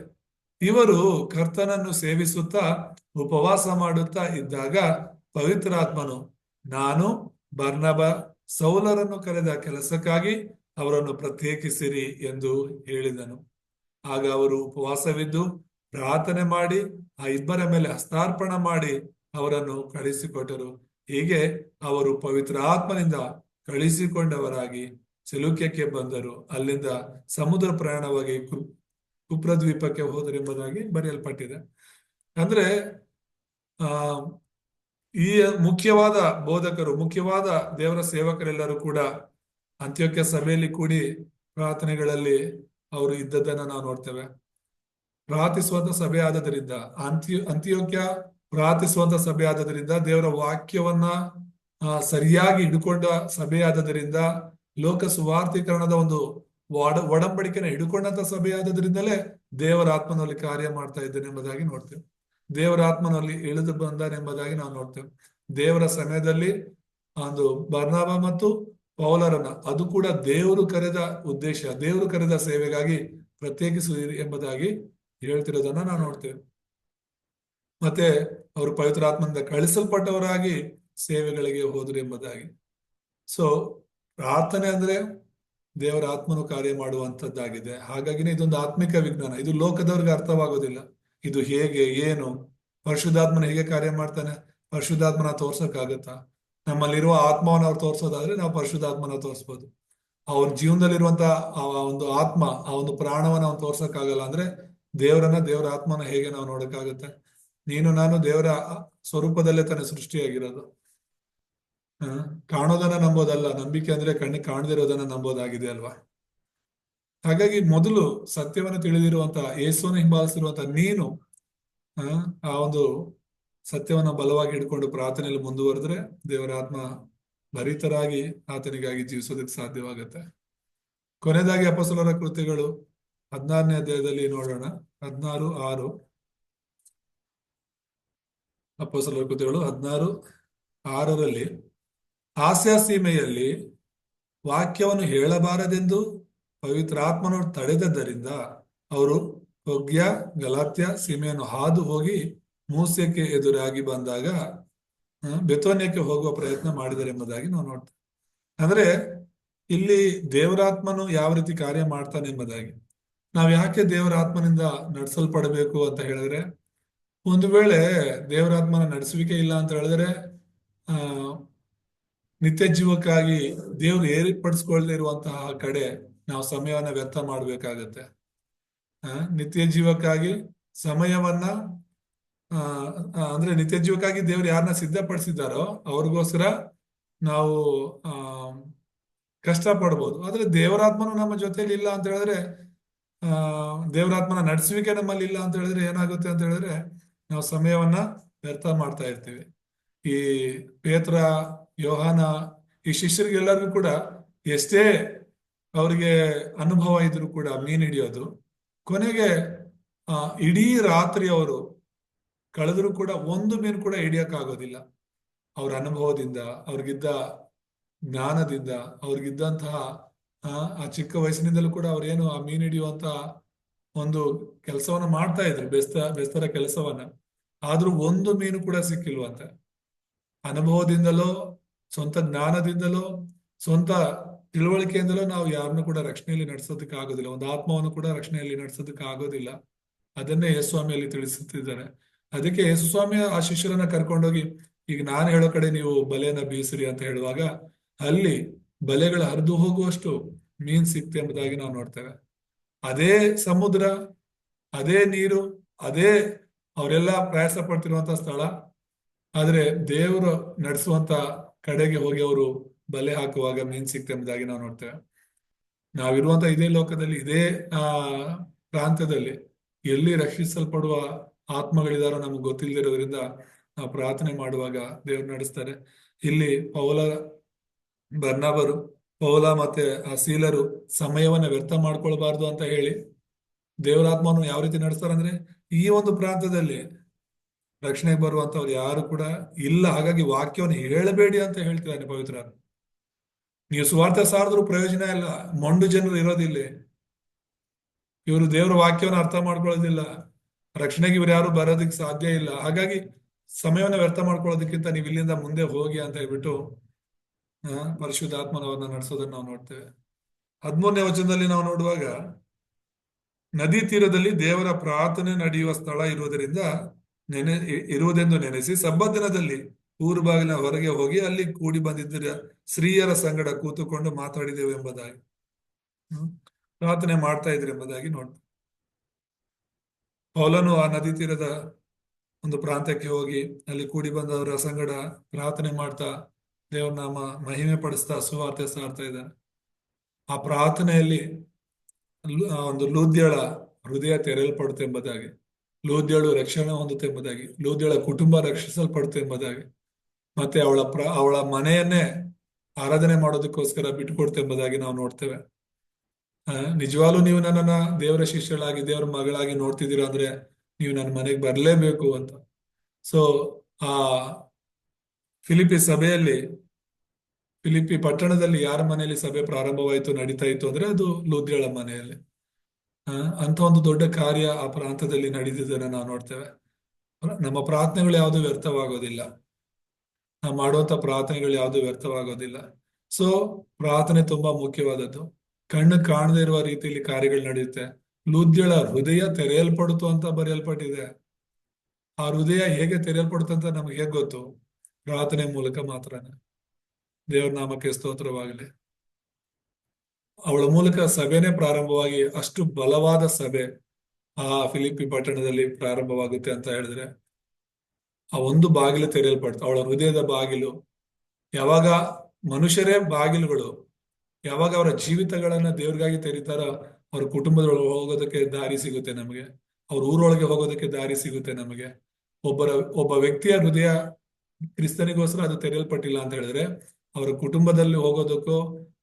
ಇವರು ಕರ್ತನನ್ನು ಸೇವಿಸುತ್ತಾ ಉಪವಾಸ ಮಾಡುತ್ತಾ ಇದ್ದಾಗ ಪವಿತ್ರಾತ್ಮನು, ನಾನು ಬರ್ನಬ ಸೌಲರನ್ನು ಕರೆದ ಕೆಲಸಕ್ಕಾಗಿ ಅವರನ್ನು ಪ್ರತ್ಯೇಕಿಸಿರಿ ಎಂದು ಹೇಳಿದನು. ಆಗ ಅವರು ಉಪವಾಸವಿದ್ದು ಪ್ರಾರ್ಥನೆ ಮಾಡಿ ಆ ಇಬ್ಬರ ಮೇಲೆ ಹಸ್ತಾರ್ಪಣ ಮಾಡಿ ಅವರನ್ನು ಕಳಿಸಿಕೊಟ್ಟರು ಹೀಗೆ ಅವರು ಪವಿತ್ರ ಆತ್ಮನಿಂದ ಕಳಿಸಿಕೊಂಡವರಾಗಿ ಸಿಲುಕ್ಯಕ್ಕೆ ಬಂದರು. ಅಲ್ಲಿಂದ ಸಮುದ್ರ ಪ್ರಯಾಣವಾಗಿ ಕುಪ್ರದ್ವೀಪಕ್ಕೆ ಹೋದರೆಂಬುದಾಗಿ ಬರೆಯಲ್ಪಟ್ಟಿದೆ. ಅಂದ್ರೆ, ಆ ಈ ಮುಖ್ಯವಾದ ಬೋಧಕರು, ಮುಖ್ಯವಾದ ದೇವರ ಸೇವಕರೆಲ್ಲರೂ ಕೂಡ ಅಂತ್ಯೋಕ್ಯ ಸಭೆಯಲ್ಲಿ ಕೂಡಿ ಪ್ರಾರ್ಥನೆಗಳಲ್ಲಿ ಅವರು ಇದ್ದದ್ದನ್ನ ನಾವು ನೋಡ್ತೇವೆ. ಪ್ರಾರ್ಥಿಸುವಂತ ಸಭೆ ಆದದರಿಂದ, ಅಂತ್ಯ, ಅಂತ್ಯೋಕ್ಯ ಪ್ರಾರ್ಥಿಸುವಂತ ಸಭೆ ಆದದರಿಂದ, ದೇವರ ವಾಕ್ಯವನ್ನ ಸರಿಯಾಗಿ ಹಿಡ್ಕೊಂಡ ಸಭೆ ಆದದರಿಂದ, ಲೋಕ ಸುವಾರ್ಥೀಕರಣದ ಒಂದು ಒಡ ಒಡಂಬಡಿಕೆನ ಹಿಡ್ಕೊಂಡಂತ ಸಭೆ ಆದದ್ರಿಂದಲೇ ದೇವರ ಆತ್ಮನಲ್ಲಿ ಕಾರ್ಯ ಮಾಡ್ತಾ ಇದ್ದೇನೆ ಎಂಬುದಾಗಿ ನೋಡ್ತೇವೆ. ದೇವರ ಆತ್ಮನಲ್ಲಿ ಇಳಿದು ಬಂದನೆಂಬುದಾಗಿ ನಾವು ನೋಡ್ತೇವೆ. ದೇವರ ಸಮಯದಲ್ಲಿ ಒಂದು ಬರ್ನಾಭ ಮತ್ತು ಪೌಲರನ್ನ ಅದು ಕೂಡ ದೇವರು ಕರೆದ ಉದ್ದೇಶ, ದೇವರು ಕರೆದ ಸೇವೆಗಾಗಿ ಪ್ರತ್ಯೇಕಿಸುವಿರಿ ಎಂಬುದಾಗಿ ಹೇಳ್ತಿರೋದನ್ನ ನಾವು ನೋಡ್ತೇವೆ. ಮತ್ತೆ ಅವರು ಪವಿತ್ರ ಆತ್ಮನಿಂದ ಕಳಿಸಲ್ಪಟ್ಟವರಾಗಿ ಸೇವೆಗಳಿಗೆ ಹೋದ್ರು ಎಂಬುದಾಗಿ. ಸೊ ಪ್ರಾರ್ಥನೆ ಅಂದ್ರೆ ದೇವರ ಆತ್ಮನು ಕಾರ್ಯ ಮಾಡುವಂತದ್ದಾಗಿದೆ ಹಾಗಾಗಿನೇ ಇದೊಂದು ಆತ್ಮಿಕ ವಿಜ್ಞಾನ. ಇದು ಲೋಕದವ್ರಿಗೆ ಅರ್ಥವಾಗೋದಿಲ್ಲ. ಇದು ಹೇಗೆ, ಏನು? ಪರಿಶುದ್ಧಾತ್ಮನ ಹೇಗೆ ಕಾರ್ಯ ಮಾಡ್ತಾನೆ? ಪರಿಶುದ್ಧಾತ್ಮನ ತೋರ್ಸೋಕ್ಕಾಗತ್ತಾ? ನಮ್ಮಲ್ಲಿರುವ ಆತ್ಮವನ್ನು ಅವ್ರು ತೋರ್ಸೋದಾದ್ರೆ ನಾವು ಪರಿಶುದ್ಧಾತ್ಮನ ತೋರಿಸ್ಬೋದು. ಅವ್ರ ಜೀವನದಲ್ಲಿರುವಂತ ಆ ಒಂದು ಆತ್ಮ, ಆ ಒಂದು ಪ್ರಾಣವನ್ನ ಅವ್ನು ತೋರ್ಸಕ್ಕಾಗಲ್ಲ ಅಂದ್ರೆ ದೇವರನ್ನ ದೇವರ ಆತ್ಮನ ಹೇಗೆ ನಾವು ನೋಡಕ್ಕಾಗತ್ತೆ? ನೀನು ನಾನು ದೇವರ ಸ್ವರೂಪದಲ್ಲೇ ತಾನೇ ಸೃಷ್ಟಿಯಾಗಿರೋದು. ಕಾಣೋದನ್ನ ನಂಬೋದಲ್ಲ, ನಂಬಿಕೆ ಅಂದ್ರೆ ಕಣ್ಣಿಗೆ ಕಾಣದಿರೋದನ್ನ ನಂಬೋದಾಗಿದೆ ಅಲ್ವಾ? ಹಾಗಾಗಿ ಮೊದಲು ಸತ್ಯವನ್ನು ತಿಳಿದಿರುವಂತ ಏಸುವನ್ನು ಹಿಂಬಾಲಿಸಿರುವಂತ ನೀನು ಆ, ಒಂದು ಸತ್ಯವನ್ನ ಬಲವಾಗಿ ಹಿಡ್ಕೊಂಡು ಪ್ರಾರ್ಥನೆಯಲ್ಲಿ ಮುಂದುವರೆದ್ರೆ ದೇವರ ಆತ್ಮ ಭರಿತರಾಗಿ ಆತನಿಗಾಗಿ ಜೀವಿಸೋದಕ್ಕೆ ಸಾಧ್ಯವಾಗುತ್ತೆ. ಕೊನೆಯದಾಗಿ ಅಪಸಲರ ಕೃತಿಗಳು ಹದಿನಾರನೇ ಅಧ್ಯಾಯದಲ್ಲಿ ನೋಡೋಣ. ಹದಿನಾರು ಆರು. ಅಪಸಲರ ಕೃತಿಗಳು ಹದಿನಾರು ಆರರಲ್ಲಿ ಹಾಸ್ಯ ಸೀಮೆಯಲ್ಲಿ ವಾಕ್ಯವನ್ನು ಹೇಳಬಾರದೆಂದು ಪವಿತ್ರಾತ್ಮನು ತಡೆದದ್ದರಿಂದ ಅವರು ಹೊಗ್ಯ ಗಲಾತ್ಯ ಸೀಮೆಯನ್ನು ಹಾದು ಹೋಗಿ ಮೂಸ್ಯಕ್ಕೆ ಎದುರಾಗಿ ಬಂದಾಗ ಬೆತೋನ್ಯಕ್ಕೆ ಹೋಗುವ ಪ್ರಯತ್ನ ಮಾಡಿದರೆ ಎಂಬುದಾಗಿ ನಾವು ನೋಡ್ತೇವೆ. ಅಂದ್ರೆ ಇಲ್ಲಿ ದೇವರಾತ್ಮನು ಯಾವ ರೀತಿ ಕಾರ್ಯ ಮಾಡ್ತಾನೆ ಎಂಬುದಾಗಿ. ನಾವ್ ಯಾಕೆ ದೇವರಾತ್ಮನಿಂದ ನಡೆಸಲ್ಪಡಬೇಕು ಅಂತ ಹೇಳಿದ್ರೆ, ಒಂದು ವೇಳೆ ದೇವರಾತ್ಮನ ನಡೆಸುವಿಕೆ ಇಲ್ಲ ಅಂತ ಹೇಳಿದ್ರೆ, ಆ, ನಿತ್ಯ ಜೀವಕ್ಕಾಗಿ ದೇವ್ರು ಏರ್ಪಡಿಸ್ಕೊಳ್ದೇ ಇರುವಂತಹ ಕಡೆ ನಾವು ಸಮಯವನ್ನ ವ್ಯರ್ಥ ಮಾಡ್ಬೇಕಾಗತ್ತೆ. ಆ, ನಿತ್ಯ ಜೀವಕ್ಕಾಗಿ ಸಮಯವನ್ನ ಅಂದ್ರೆ ನಿತ್ಯ ಜೀವಕ್ಕಾಗಿ ದೇವ್ರು ಯಾರನ್ನ ಸಿದ್ಧಪಡಿಸಿದ್ದಾರೋ ಅವ್ರಿಗೋಸ್ಕರ ನಾವು, ಆ ಕಷ್ಟ ಪಡ್ಬೋದು ಆದ್ರೆ ದೇವರಾತ್ಮನು ನಮ್ಮ ಜೊತೆಲಿ ಇಲ್ಲ ಅಂತ ಹೇಳಿದ್ರೆ, ಆ, ದೇವರಾತ್ಮನ ನಡೆಸುವಿಕೆ ನಮ್ಮಲ್ಲಿ ಇಲ್ಲ ಅಂತ ಹೇಳಿದ್ರೆ ಏನಾಗುತ್ತೆ ಅಂತ ಹೇಳಿದ್ರೆ, ನಾವು ಸಮಯವನ್ನ ವ್ಯರ್ಥ ಮಾಡ್ತಾ ಇರ್ತೀವಿ. ಈ ಪೇತ್ರ, ಯೋಹಾನ, ಈ ಶಿಷ್ಯರಿಗೆಲ್ಲರಿಗೂ ಕೂಡ ಎಷ್ಟೇ ಅವರಿಗೆ ಅನುಭವ ಇದ್ರು ಕೂಡ ಮೀನ್ ಹಿಡಿಯೋದು. ಕೊನೆಗೆ, ಆ, ಇಡೀ ರಾತ್ರಿ ಅವರು ಕಳೆದ್ರು ಕೂಡ ಒಂದು ಮೀನು ಕೂಡ ಹಿಡಿಯಕ್ಕಾಗೋದಿಲ್ಲ. ಅವ್ರ ಅನುಭವದಿಂದ, ಅವ್ರಿಗಿದ್ದ ಜ್ಞಾನದಿಂದ, ಅವ್ರಿಗಿದ್ದಂತಹ, ಆ ಆ ಚಿಕ್ಕ ವಯಸ್ಸಿನಿಂದಲೂ ಕೂಡ ಅವ್ರೇನು ಆ ಮೀನು ಹಿಡಿಯುವಂತ ಒಂದು ಕೆಲಸವನ್ನ ಮಾಡ್ತಾ ಇದ್ರು, ಬೆಸ್ತ, ಬೆಸ್ತರ ಕೆಲಸವನ್ನ. ಆದ್ರೂ ಒಂದು ಮೀನು ಕೂಡ ಸಿಕ್ಕಿಲ್ವಂತೆ. ಅನುಭವದಿಂದಲೋ, ಸ್ವಂತ ಜ್ಞಾನದಿಂದಲೋ, ಸ್ವಂತ ತಿಳುವಳಿಕೆಯಿಂದಲೂ ನಾವು ಯಾರನ್ನು ಕೂಡ ರಕ್ಷಣೆಯಲ್ಲಿ ನಡೆಸೋದಕ್ಕೆ ಆಗೋದಿಲ್ಲ ಒಂದು ಆತ್ಮವನ್ನು ಕೂಡ ರಕ್ಷಣೆಯಲ್ಲಿ ನಡೆಸೋದಕ್ಕೆ ಆಗೋದಿಲ್ಲ ಅದನ್ನೇ ಅಲ್ಲಿ ತಿಳಿಸುತ್ತಿದ್ದಾರೆ. ಅದಕ್ಕೆ ಯೇಸುಸ್ವಾಮಿ ಆ ಶಿಷ್ಯರನ್ನ ಕರ್ಕೊಂಡೋಗಿ, ಈಗ ನಾನು ಹೇಳೋ ಕಡೆ ನೀವು ಬಲೆಯನ್ನ ಬೀಸಿರಿ ಅಂತ ಹೇಳುವಾಗ, ಅಲ್ಲಿ ಬಲೆಗಳು ಹರಿದು ಹೋಗುವಷ್ಟು ಮೀನ್ ಸಿಕ್ತೆ ಎಂಬುದಾಗಿ ನಾವು ನೋಡ್ತೇವೆ. ಅದೇ ಸಮುದ್ರ, ಅದೇ ನೀರು, ಅದೇ ಅವರೆಲ್ಲ ಪ್ರಯಾಸ ಪಡ್ತಿರುವಂತ ಸ್ಥಳ. ಆದ್ರೆ ದೇವರು ನಡೆಸುವಂತ ಕಡೆಗೆ ಹೋಗಿ ಅವರು ಬಲೆ ಹಾಕುವಾಗ ಮೀನ್ ಸಿಕ್ತೆ ಎಂಬುದಾಗಿ ನಾವು ನೋಡ್ತೇವೆ. ನಾವಿರುವಂತ ಇದೇ ಲೋಕದಲ್ಲಿ, ಇದೇ, ಆ, ಪ್ರಾಂತ್ಯದಲ್ಲಿ ಎಲ್ಲಿ ರಕ್ಷಿಸಲ್ಪಡುವ ಆತ್ಮಗಳಿದಾರೋ ನಮ್ಗೆ ಗೊತ್ತಿಲ್ಲದಿರೋದ್ರಿಂದ ನಾವು ಪ್ರಾರ್ಥನೆ ಮಾಡುವಾಗ ದೇವ್ರು ನಡೆಸ್ತಾರೆ. ಇಲ್ಲಿ ಪೌಲ ಬರ್ನಾಬರು, ಪೌಲ ಮತ್ತೆ ಆ ಸೀಲರು ಸಮಯವನ್ನ ವ್ಯರ್ಥ ಮಾಡ್ಕೊಳ್ಬಾರ್ದು ಅಂತ ಹೇಳಿ ದೇವರಾತ್ಮವನ್ನು ಯಾವ ರೀತಿ ನಡೆಸ್ತಾರೆ ಅಂದ್ರೆ ಈ ಒಂದು ಪ್ರಾಂತದಲ್ಲಿ ರಕ್ಷಣೆಗೆ ಬರುವಂತವ್ರು ಯಾರು ಕೂಡ ಇಲ್ಲ. ಹಾಗಾಗಿ ವಾಕ್ಯವನ್ನು ಹೇಳಬೇಡಿ ಅಂತ ಹೇಳ್ತಿದ್ದಾನೆ ಪವಿತ್ರ ನೀವು ಸ್ವಾರ್ಥ ಸಾರಿದ್ರು ಪ್ರಯೋಜನ ಇಲ್ಲ. ಮೊಂಡು ಜನರು ಇರೋದಿಲ್ಲ ಇವರು ದೇವರ ವಾಕ್ಯವನ್ನು ಅರ್ಥ ಮಾಡ್ಕೊಳ್ಳೋದಿಲ್ಲ. ರಕ್ಷಣೆಗೆ ಇವ್ರು ಯಾರು ಬರೋದಕ್ಕೆ ಸಾಧ್ಯ ಇಲ್ಲ. ಹಾಗಾಗಿ ಸಮಯವನ್ನು ವ್ಯರ್ಥ ಮಾಡ್ಕೊಳ್ಳೋದಕ್ಕಿಂತ ನೀವು ಇಲ್ಲಿಂದ ಮುಂದೆ ಹೋಗಿ ಅಂತ ಹೇಳ್ಬಿಟ್ಟು ಪರಿಶುದ್ಧಾತ್ಮನವನ್ನ ನಡೆಸೋದನ್ನ ನಾವು ನೋಡ್ತೇವೆ. ಹದಿಮೂರನೇ ವಚನದಲ್ಲಿ ನಾವು ನೋಡುವಾಗ, ನದಿ ತೀರದಲ್ಲಿ ದೇವರ ಪ್ರಾರ್ಥನೆ ನಡೆಯುವ ಸ್ಥಳ ಇರುವುದರಿಂದ ನೆನೆ, ಇರುವುದೆಂದು ನೆನೆಸಿ ಸಬ್ಬ ದಿನದಲ್ಲಿ ಊರು ಬಾಗಿಲ ಹೊರಗೆ ಹೋಗಿ ಅಲ್ಲಿ ಕೂಡಿ ಬಂದಿದ್ದ ಸ್ತ್ರೀಯರ ಸಂಗಡ ಕೂತುಕೊಂಡು ಮಾತಾಡಿದೆವು ಎಂಬುದಾಗಿ. ಹ್ಮ್? ಪ್ರಾರ್ಥನೆ ಮಾಡ್ತಾ ಇದ್ರು ಎಂಬುದಾಗಿ ನೋಡಿ ಪೌಲನು ಆ ನದಿ ತೀರದ ಒಂದು ಪ್ರಾಂತ್ಯಕ್ಕೆ ಹೋಗಿ ಅಲ್ಲಿ ಕೂಡಿ ಬಂದವರ ಸಂಗಡ ಪ್ರಾರ್ಥನೆ ಮಾಡ್ತಾ ದೇವರ ನಾಮ ಮಹಿಮೆ ಪಡಿಸ್ತಾ ಸುವಾರ್ತೆ ಸಾರ್ತಾ ಆ ಪ್ರಾರ್ಥನೆಯಲ್ಲಿ ಒಂದು ಲೂದ್ಯಳ ಹೃದಯ ತೆರೆಯಲ್ಪಡುತ್ತೆ ಎಂಬುದಾಗಿ, ಲೂದ್ಯಳು ರಕ್ಷಣೆ ಹೊಂದುತ್ತೆ ಎಂಬುದಾಗಿ, ಲೂದ್ಯಳ ಕುಟುಂಬ ರಕ್ಷಿಸಲ್ಪಡುತ್ತೆ ಎಂಬುದಾಗಿ ಮತ್ತೆ ಅವಳ ಪ್ರ, ಅವಳ ಮನೆಯನ್ನೇ ಆರಾಧನೆ ಮಾಡೋದಕ್ಕೋಸ್ಕರ ಬಿಟ್ಟುಕೊಡ್ತೆ ಎಂಬುದಾಗಿ ನಾವು ನೋಡ್ತೇವೆ. ನಿಜವಾಗ್ಲೂ ನೀವು ನನ್ನನ್ನ ದೇವರ ಶಿಷ್ಯಳಾಗಿ, ದೇವರ ಮಗಳಾಗಿ ನೋಡ್ತಿದ್ದೀರಾ ಅಂದ್ರೆ ನೀವು ನನ್ನ ಮನೆಗೆ ಬರಲೇಬೇಕು ಅಂತ. ಸೊ ಆ ಫಿಲಿಪಿ ಸಭೆಯಲ್ಲಿ, ಫಿಲಿಪಿ ಪಟ್ಟಣದಲ್ಲಿ ಯಾರ ಮನೆಯಲ್ಲಿ ಸಭೆ ಪ್ರಾರಂಭವಾಯಿತು, ನಡೀತಾ ಇತ್ತು ಅಂದ್ರೆ ಅದು ಲೂದ್ಯಳ ಮನೆಯಲ್ಲಿ. ಅಂತ ಒಂದು ದೊಡ್ಡ ಕಾರ್ಯ ಆ ಪ್ರಾಂತದಲ್ಲಿ ನಡೆದಿದ್ದನ್ನು ನಾವು ನೋಡ್ತೇವೆ. ನಮ್ಮ ಪ್ರಾರ್ಥನೆಗಳು ಯಾವುದು ವ್ಯರ್ಥವಾಗೋದಿಲ್ಲ. ನಾವು ಮಾಡುವಂತ ಪ್ರಾರ್ಥನೆಗಳು ಯಾವುದು ವ್ಯರ್ಥವಾಗೋದಿಲ್ಲ. ಸೊ ಪ್ರಾರ್ಥನೆ ತುಂಬಾ ಮುಖ್ಯವಾದದ್ದು. ಕಣ್ಣು ಕಾಣದೇ ಇರುವ ರೀತಿಯಲ್ಲಿ ಕಾರ್ಯಗಳು ನಡೆಯುತ್ತೆ. ಲೂದ್ಯಳ ಹೃದಯ ತೆರೆಯಲ್ಪಡುತ್ತು ಅಂತ ಬರೆಯಲ್ಪಟ್ಟಿದೆ. ಆ ಹೃದಯ ಹೇಗೆ ತೆರೆಯಲ್ಪಡುತ್ತೆ ಅಂತ ನಮ್ಗೆ ಹೇಗೆ ಗೊತ್ತು? ಪ್ರಾರ್ಥನೆ ಮೂಲಕ ಮಾತ್ರನೇ. ದೇವರ ನಾಮಕ್ಕೆ ಸ್ತೋತ್ರವಾಗಲಿ. ಅವಳ ಮೂಲಕ ಸಭೆನೇ ಪ್ರಾರಂಭವಾಗಿ ಅಷ್ಟು ಬಲವಾದ ಸಭೆ ಆ ಫಿಲಿಪಿ ಪಟ್ಟಣದಲ್ಲಿ ಪ್ರಾರಂಭವಾಗುತ್ತೆ ಅಂತ ಹೇಳಿದ್ರೆ ಆ ಒಂದು ಬಾಗಿಲು ತೆರೆಯಲ್ಪಡ್ತು. ಅವಳ ಹೃದಯದ ಬಾಗಿಲು. ಯಾವಾಗ ಮನುಷ್ಯರೇ ಬಾಗಿಲುಗಳು, ಯಾವಾಗ ಅವರ ಜೀವಿತಗಳನ್ನ ದೇವ್ರಿಗಾಗಿ ತೆರೀತಾರೋ ಅವ್ರ ಕುಟುಂಬದೊಳಗೆ ಹೋಗೋದಕ್ಕೆ ದಾರಿ ಸಿಗುತ್ತೆ ನಮಗೆ. ಅವ್ರ ಊರೊಳಗೆ ಹೋಗೋದಕ್ಕೆ ದಾರಿ ಸಿಗುತ್ತೆ ನಮಗೆ. ಒಬ್ಬರ, ಒಬ್ಬ ವ್ಯಕ್ತಿಯ ಹೃದಯ ಕ್ರಿಸ್ತನಿಗೋಸ್ಕರ ಅದು ತೆರೆಯಲ್ಪಟ್ಟಿಲ್ಲ ಅಂತ ಹೇಳಿದ್ರೆ, ಅವರ ಕುಟುಂಬದಲ್ಲಿ ಹೋಗೋದಕ್ಕೂ,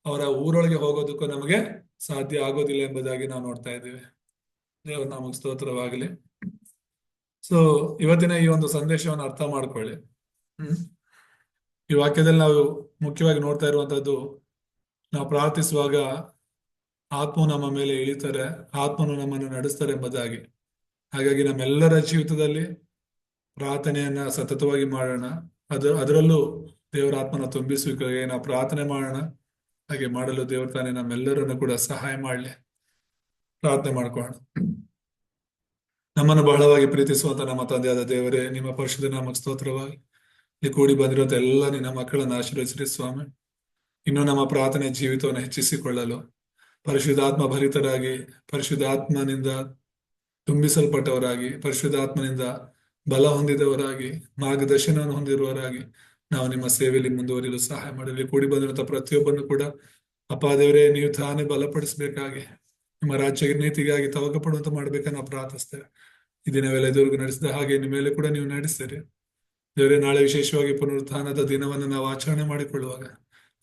ಅವರ ಊರೊಳಗೆ ಹೋಗೋದಕ್ಕೂ ನಮಗೆ ಸಾಧ್ಯ ಆಗೋದಿಲ್ಲ ಎಂಬುದಾಗಿ ನಾವು ನೋಡ್ತಾ ಇದ್ದೇವೆ. ದೇವರ ನಾಮಕ್ಕೆ ಸ್ತೋತ್ರವಾಗಲಿ. ಸೊ ಇವತ್ತಿನ ಈ ಒಂದು ಸಂದೇಶವನ್ನು ಅರ್ಥ ಮಾಡ್ಕೊಳ್ಳಿ. ಈ ವಾಕ್ಯದಲ್ಲಿ ನಾವು ಮುಖ್ಯವಾಗಿ ನೋಡ್ತಾ ಇರುವಂತದ್ದು ನಾವು ಪ್ರಾರ್ಥಿಸುವಾಗ ಆತ್ಮ ನಮ್ಮ ಮೇಲೆ ಇಳಿತಾರೆ, ಆತ್ಮನು ನಮ್ಮನ್ನು ನಡೆಸ್ತಾರೆ ಎಂಬುದಾಗಿ. ಹಾಗಾಗಿ ನಮ್ಮೆಲ್ಲರ ಜೀವಿತದಲ್ಲಿ ಪ್ರಾರ್ಥನೆಯನ್ನ ಸತತವಾಗಿ ಮಾಡೋಣ. ಅದು, ಅದರಲ್ಲೂ ದೇವರ ಆತ್ಮನ ತುಂಬಿಸುವಿಕೆಗೆ ನಾವು ಪ್ರಾರ್ಥನೆ ಮಾಡೋಣ. ಹಾಗೆ ಮಾಡಲು ದೇವರ ತಾನೇ ನಮ್ಮೆಲ್ಲರನ್ನು ಕೂಡ ಸಹಾಯ ಮಾಡಲಿ. ಪ್ರಾರ್ಥನೆ ಮಾಡ್ಕೊಳ್ಳೋಣ. ನಮ್ಮನ್ನು ಬಹಳವಾಗಿ ಪ್ರೀತಿಸುವಂತ ನಮ್ಮ ತಂದೆಯಾದ ದೇವರೇ, ನಿಮ್ಮ ಪರಿಶುದ್ಧ ನಾಮ ಸ್ತೋತ್ರವಾಗಿ. ಇಲ್ಲಿ ಕೂಡಿ ಬಂದಿರುವಂತ ಎಲ್ಲ ನಿನ್ನ ಮಕ್ಕಳನ್ನು ಆಶೀರ್ವದಿಸಿರಿ ಸ್ವಾಮಿ. ಇನ್ನು ನಮ್ಮ ಪ್ರಾರ್ಥನೆ ಜೀವಿತವನ್ನು ಹೆಚ್ಚಿಸಿಕೊಳ್ಳಲು ಪರಿಶುದ್ಧಾತ್ಮ ಭರಿತರಾಗಿ, ಪರಿಶುದ್ಧಾತ್ಮನಿಂದ ತುಂಬಿಸಲ್ಪಟ್ಟವರಾಗಿ, ಪರಿಶುದ್ಧಾತ್ಮನಿಂದ ಬಲ ಹೊಂದಿದವರಾಗಿ, ಮಾರ್ಗದರ್ಶನವನ್ನು ಹೊಂದಿರುವವರಾಗಿ ನಾವು ನಿಮ್ಮ ಸೇವೆಯಲ್ಲಿ ಮುಂದುವರಿಯಲು ಸಹಾಯ ಮಾಡಲಿ. ಕೂಡಿ ಬಂದಿರುವಂತಹ ಪ್ರತಿಯೊಬ್ಬನು ಕೂಡ ಅಪ್ಪ ದೇವರೇ, ನೀವು ತಾನೇ ಬಲಪಡಿಸಬೇಕಾಗಿ, ನಿಮ್ಮ ರಾಜ್ಯ ನೀತಿಗಾಗಿ ತವಕ ಪಡುವಂತ ಮಾಡ್ಬೇಕನ್ನ ಪ್ರಾರ್ಥಿಸ್ತೇವೆ. ಈ ದಿನವೆಲ್ಲ ಇದುವರೆಗೂ ನಡೆಸಿದ ಹಾಗೆ ನಿಮ್ಮ ಮೇಲೆ ಕೂಡ ನೀವು ನಡೆಸ್ತೀರಿ ದೇವರೇ, ನಾಳೆ ವಿಶೇಷವಾಗಿ ಪುನರುತ್ಥಾನದ ದಿನವನ್ನು ನಾವು ಆಚರಣೆ ಮಾಡಿಕೊಳ್ಳುವಾಗ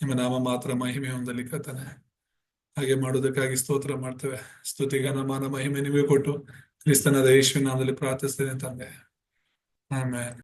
ನಿಮ್ಮ ನಾಮ ಮಾತ್ರ ಮಹಿಮೆ ಹೊಂದಲಿ ಕತನೆ ಹಾಗೆ ಮಾಡುವುದಕ್ಕಾಗಿ ಸ್ತೋತ್ರ ಮಾಡ್ತೇವೆ. ಸ್ತುತಿ ಮಾನ, ಮಹಿಮೆ ನಿಮಗೆ ಕೊಟ್ಟು ಕ್ರಿಸ್ತನದ ಯೇಸುವಿನ ನಾಮದಲ್ಲಿ ಪ್ರಾರ್ಥಿಸ್ತೇನೆ ತಂದೆ. ಆಮೇಲೆ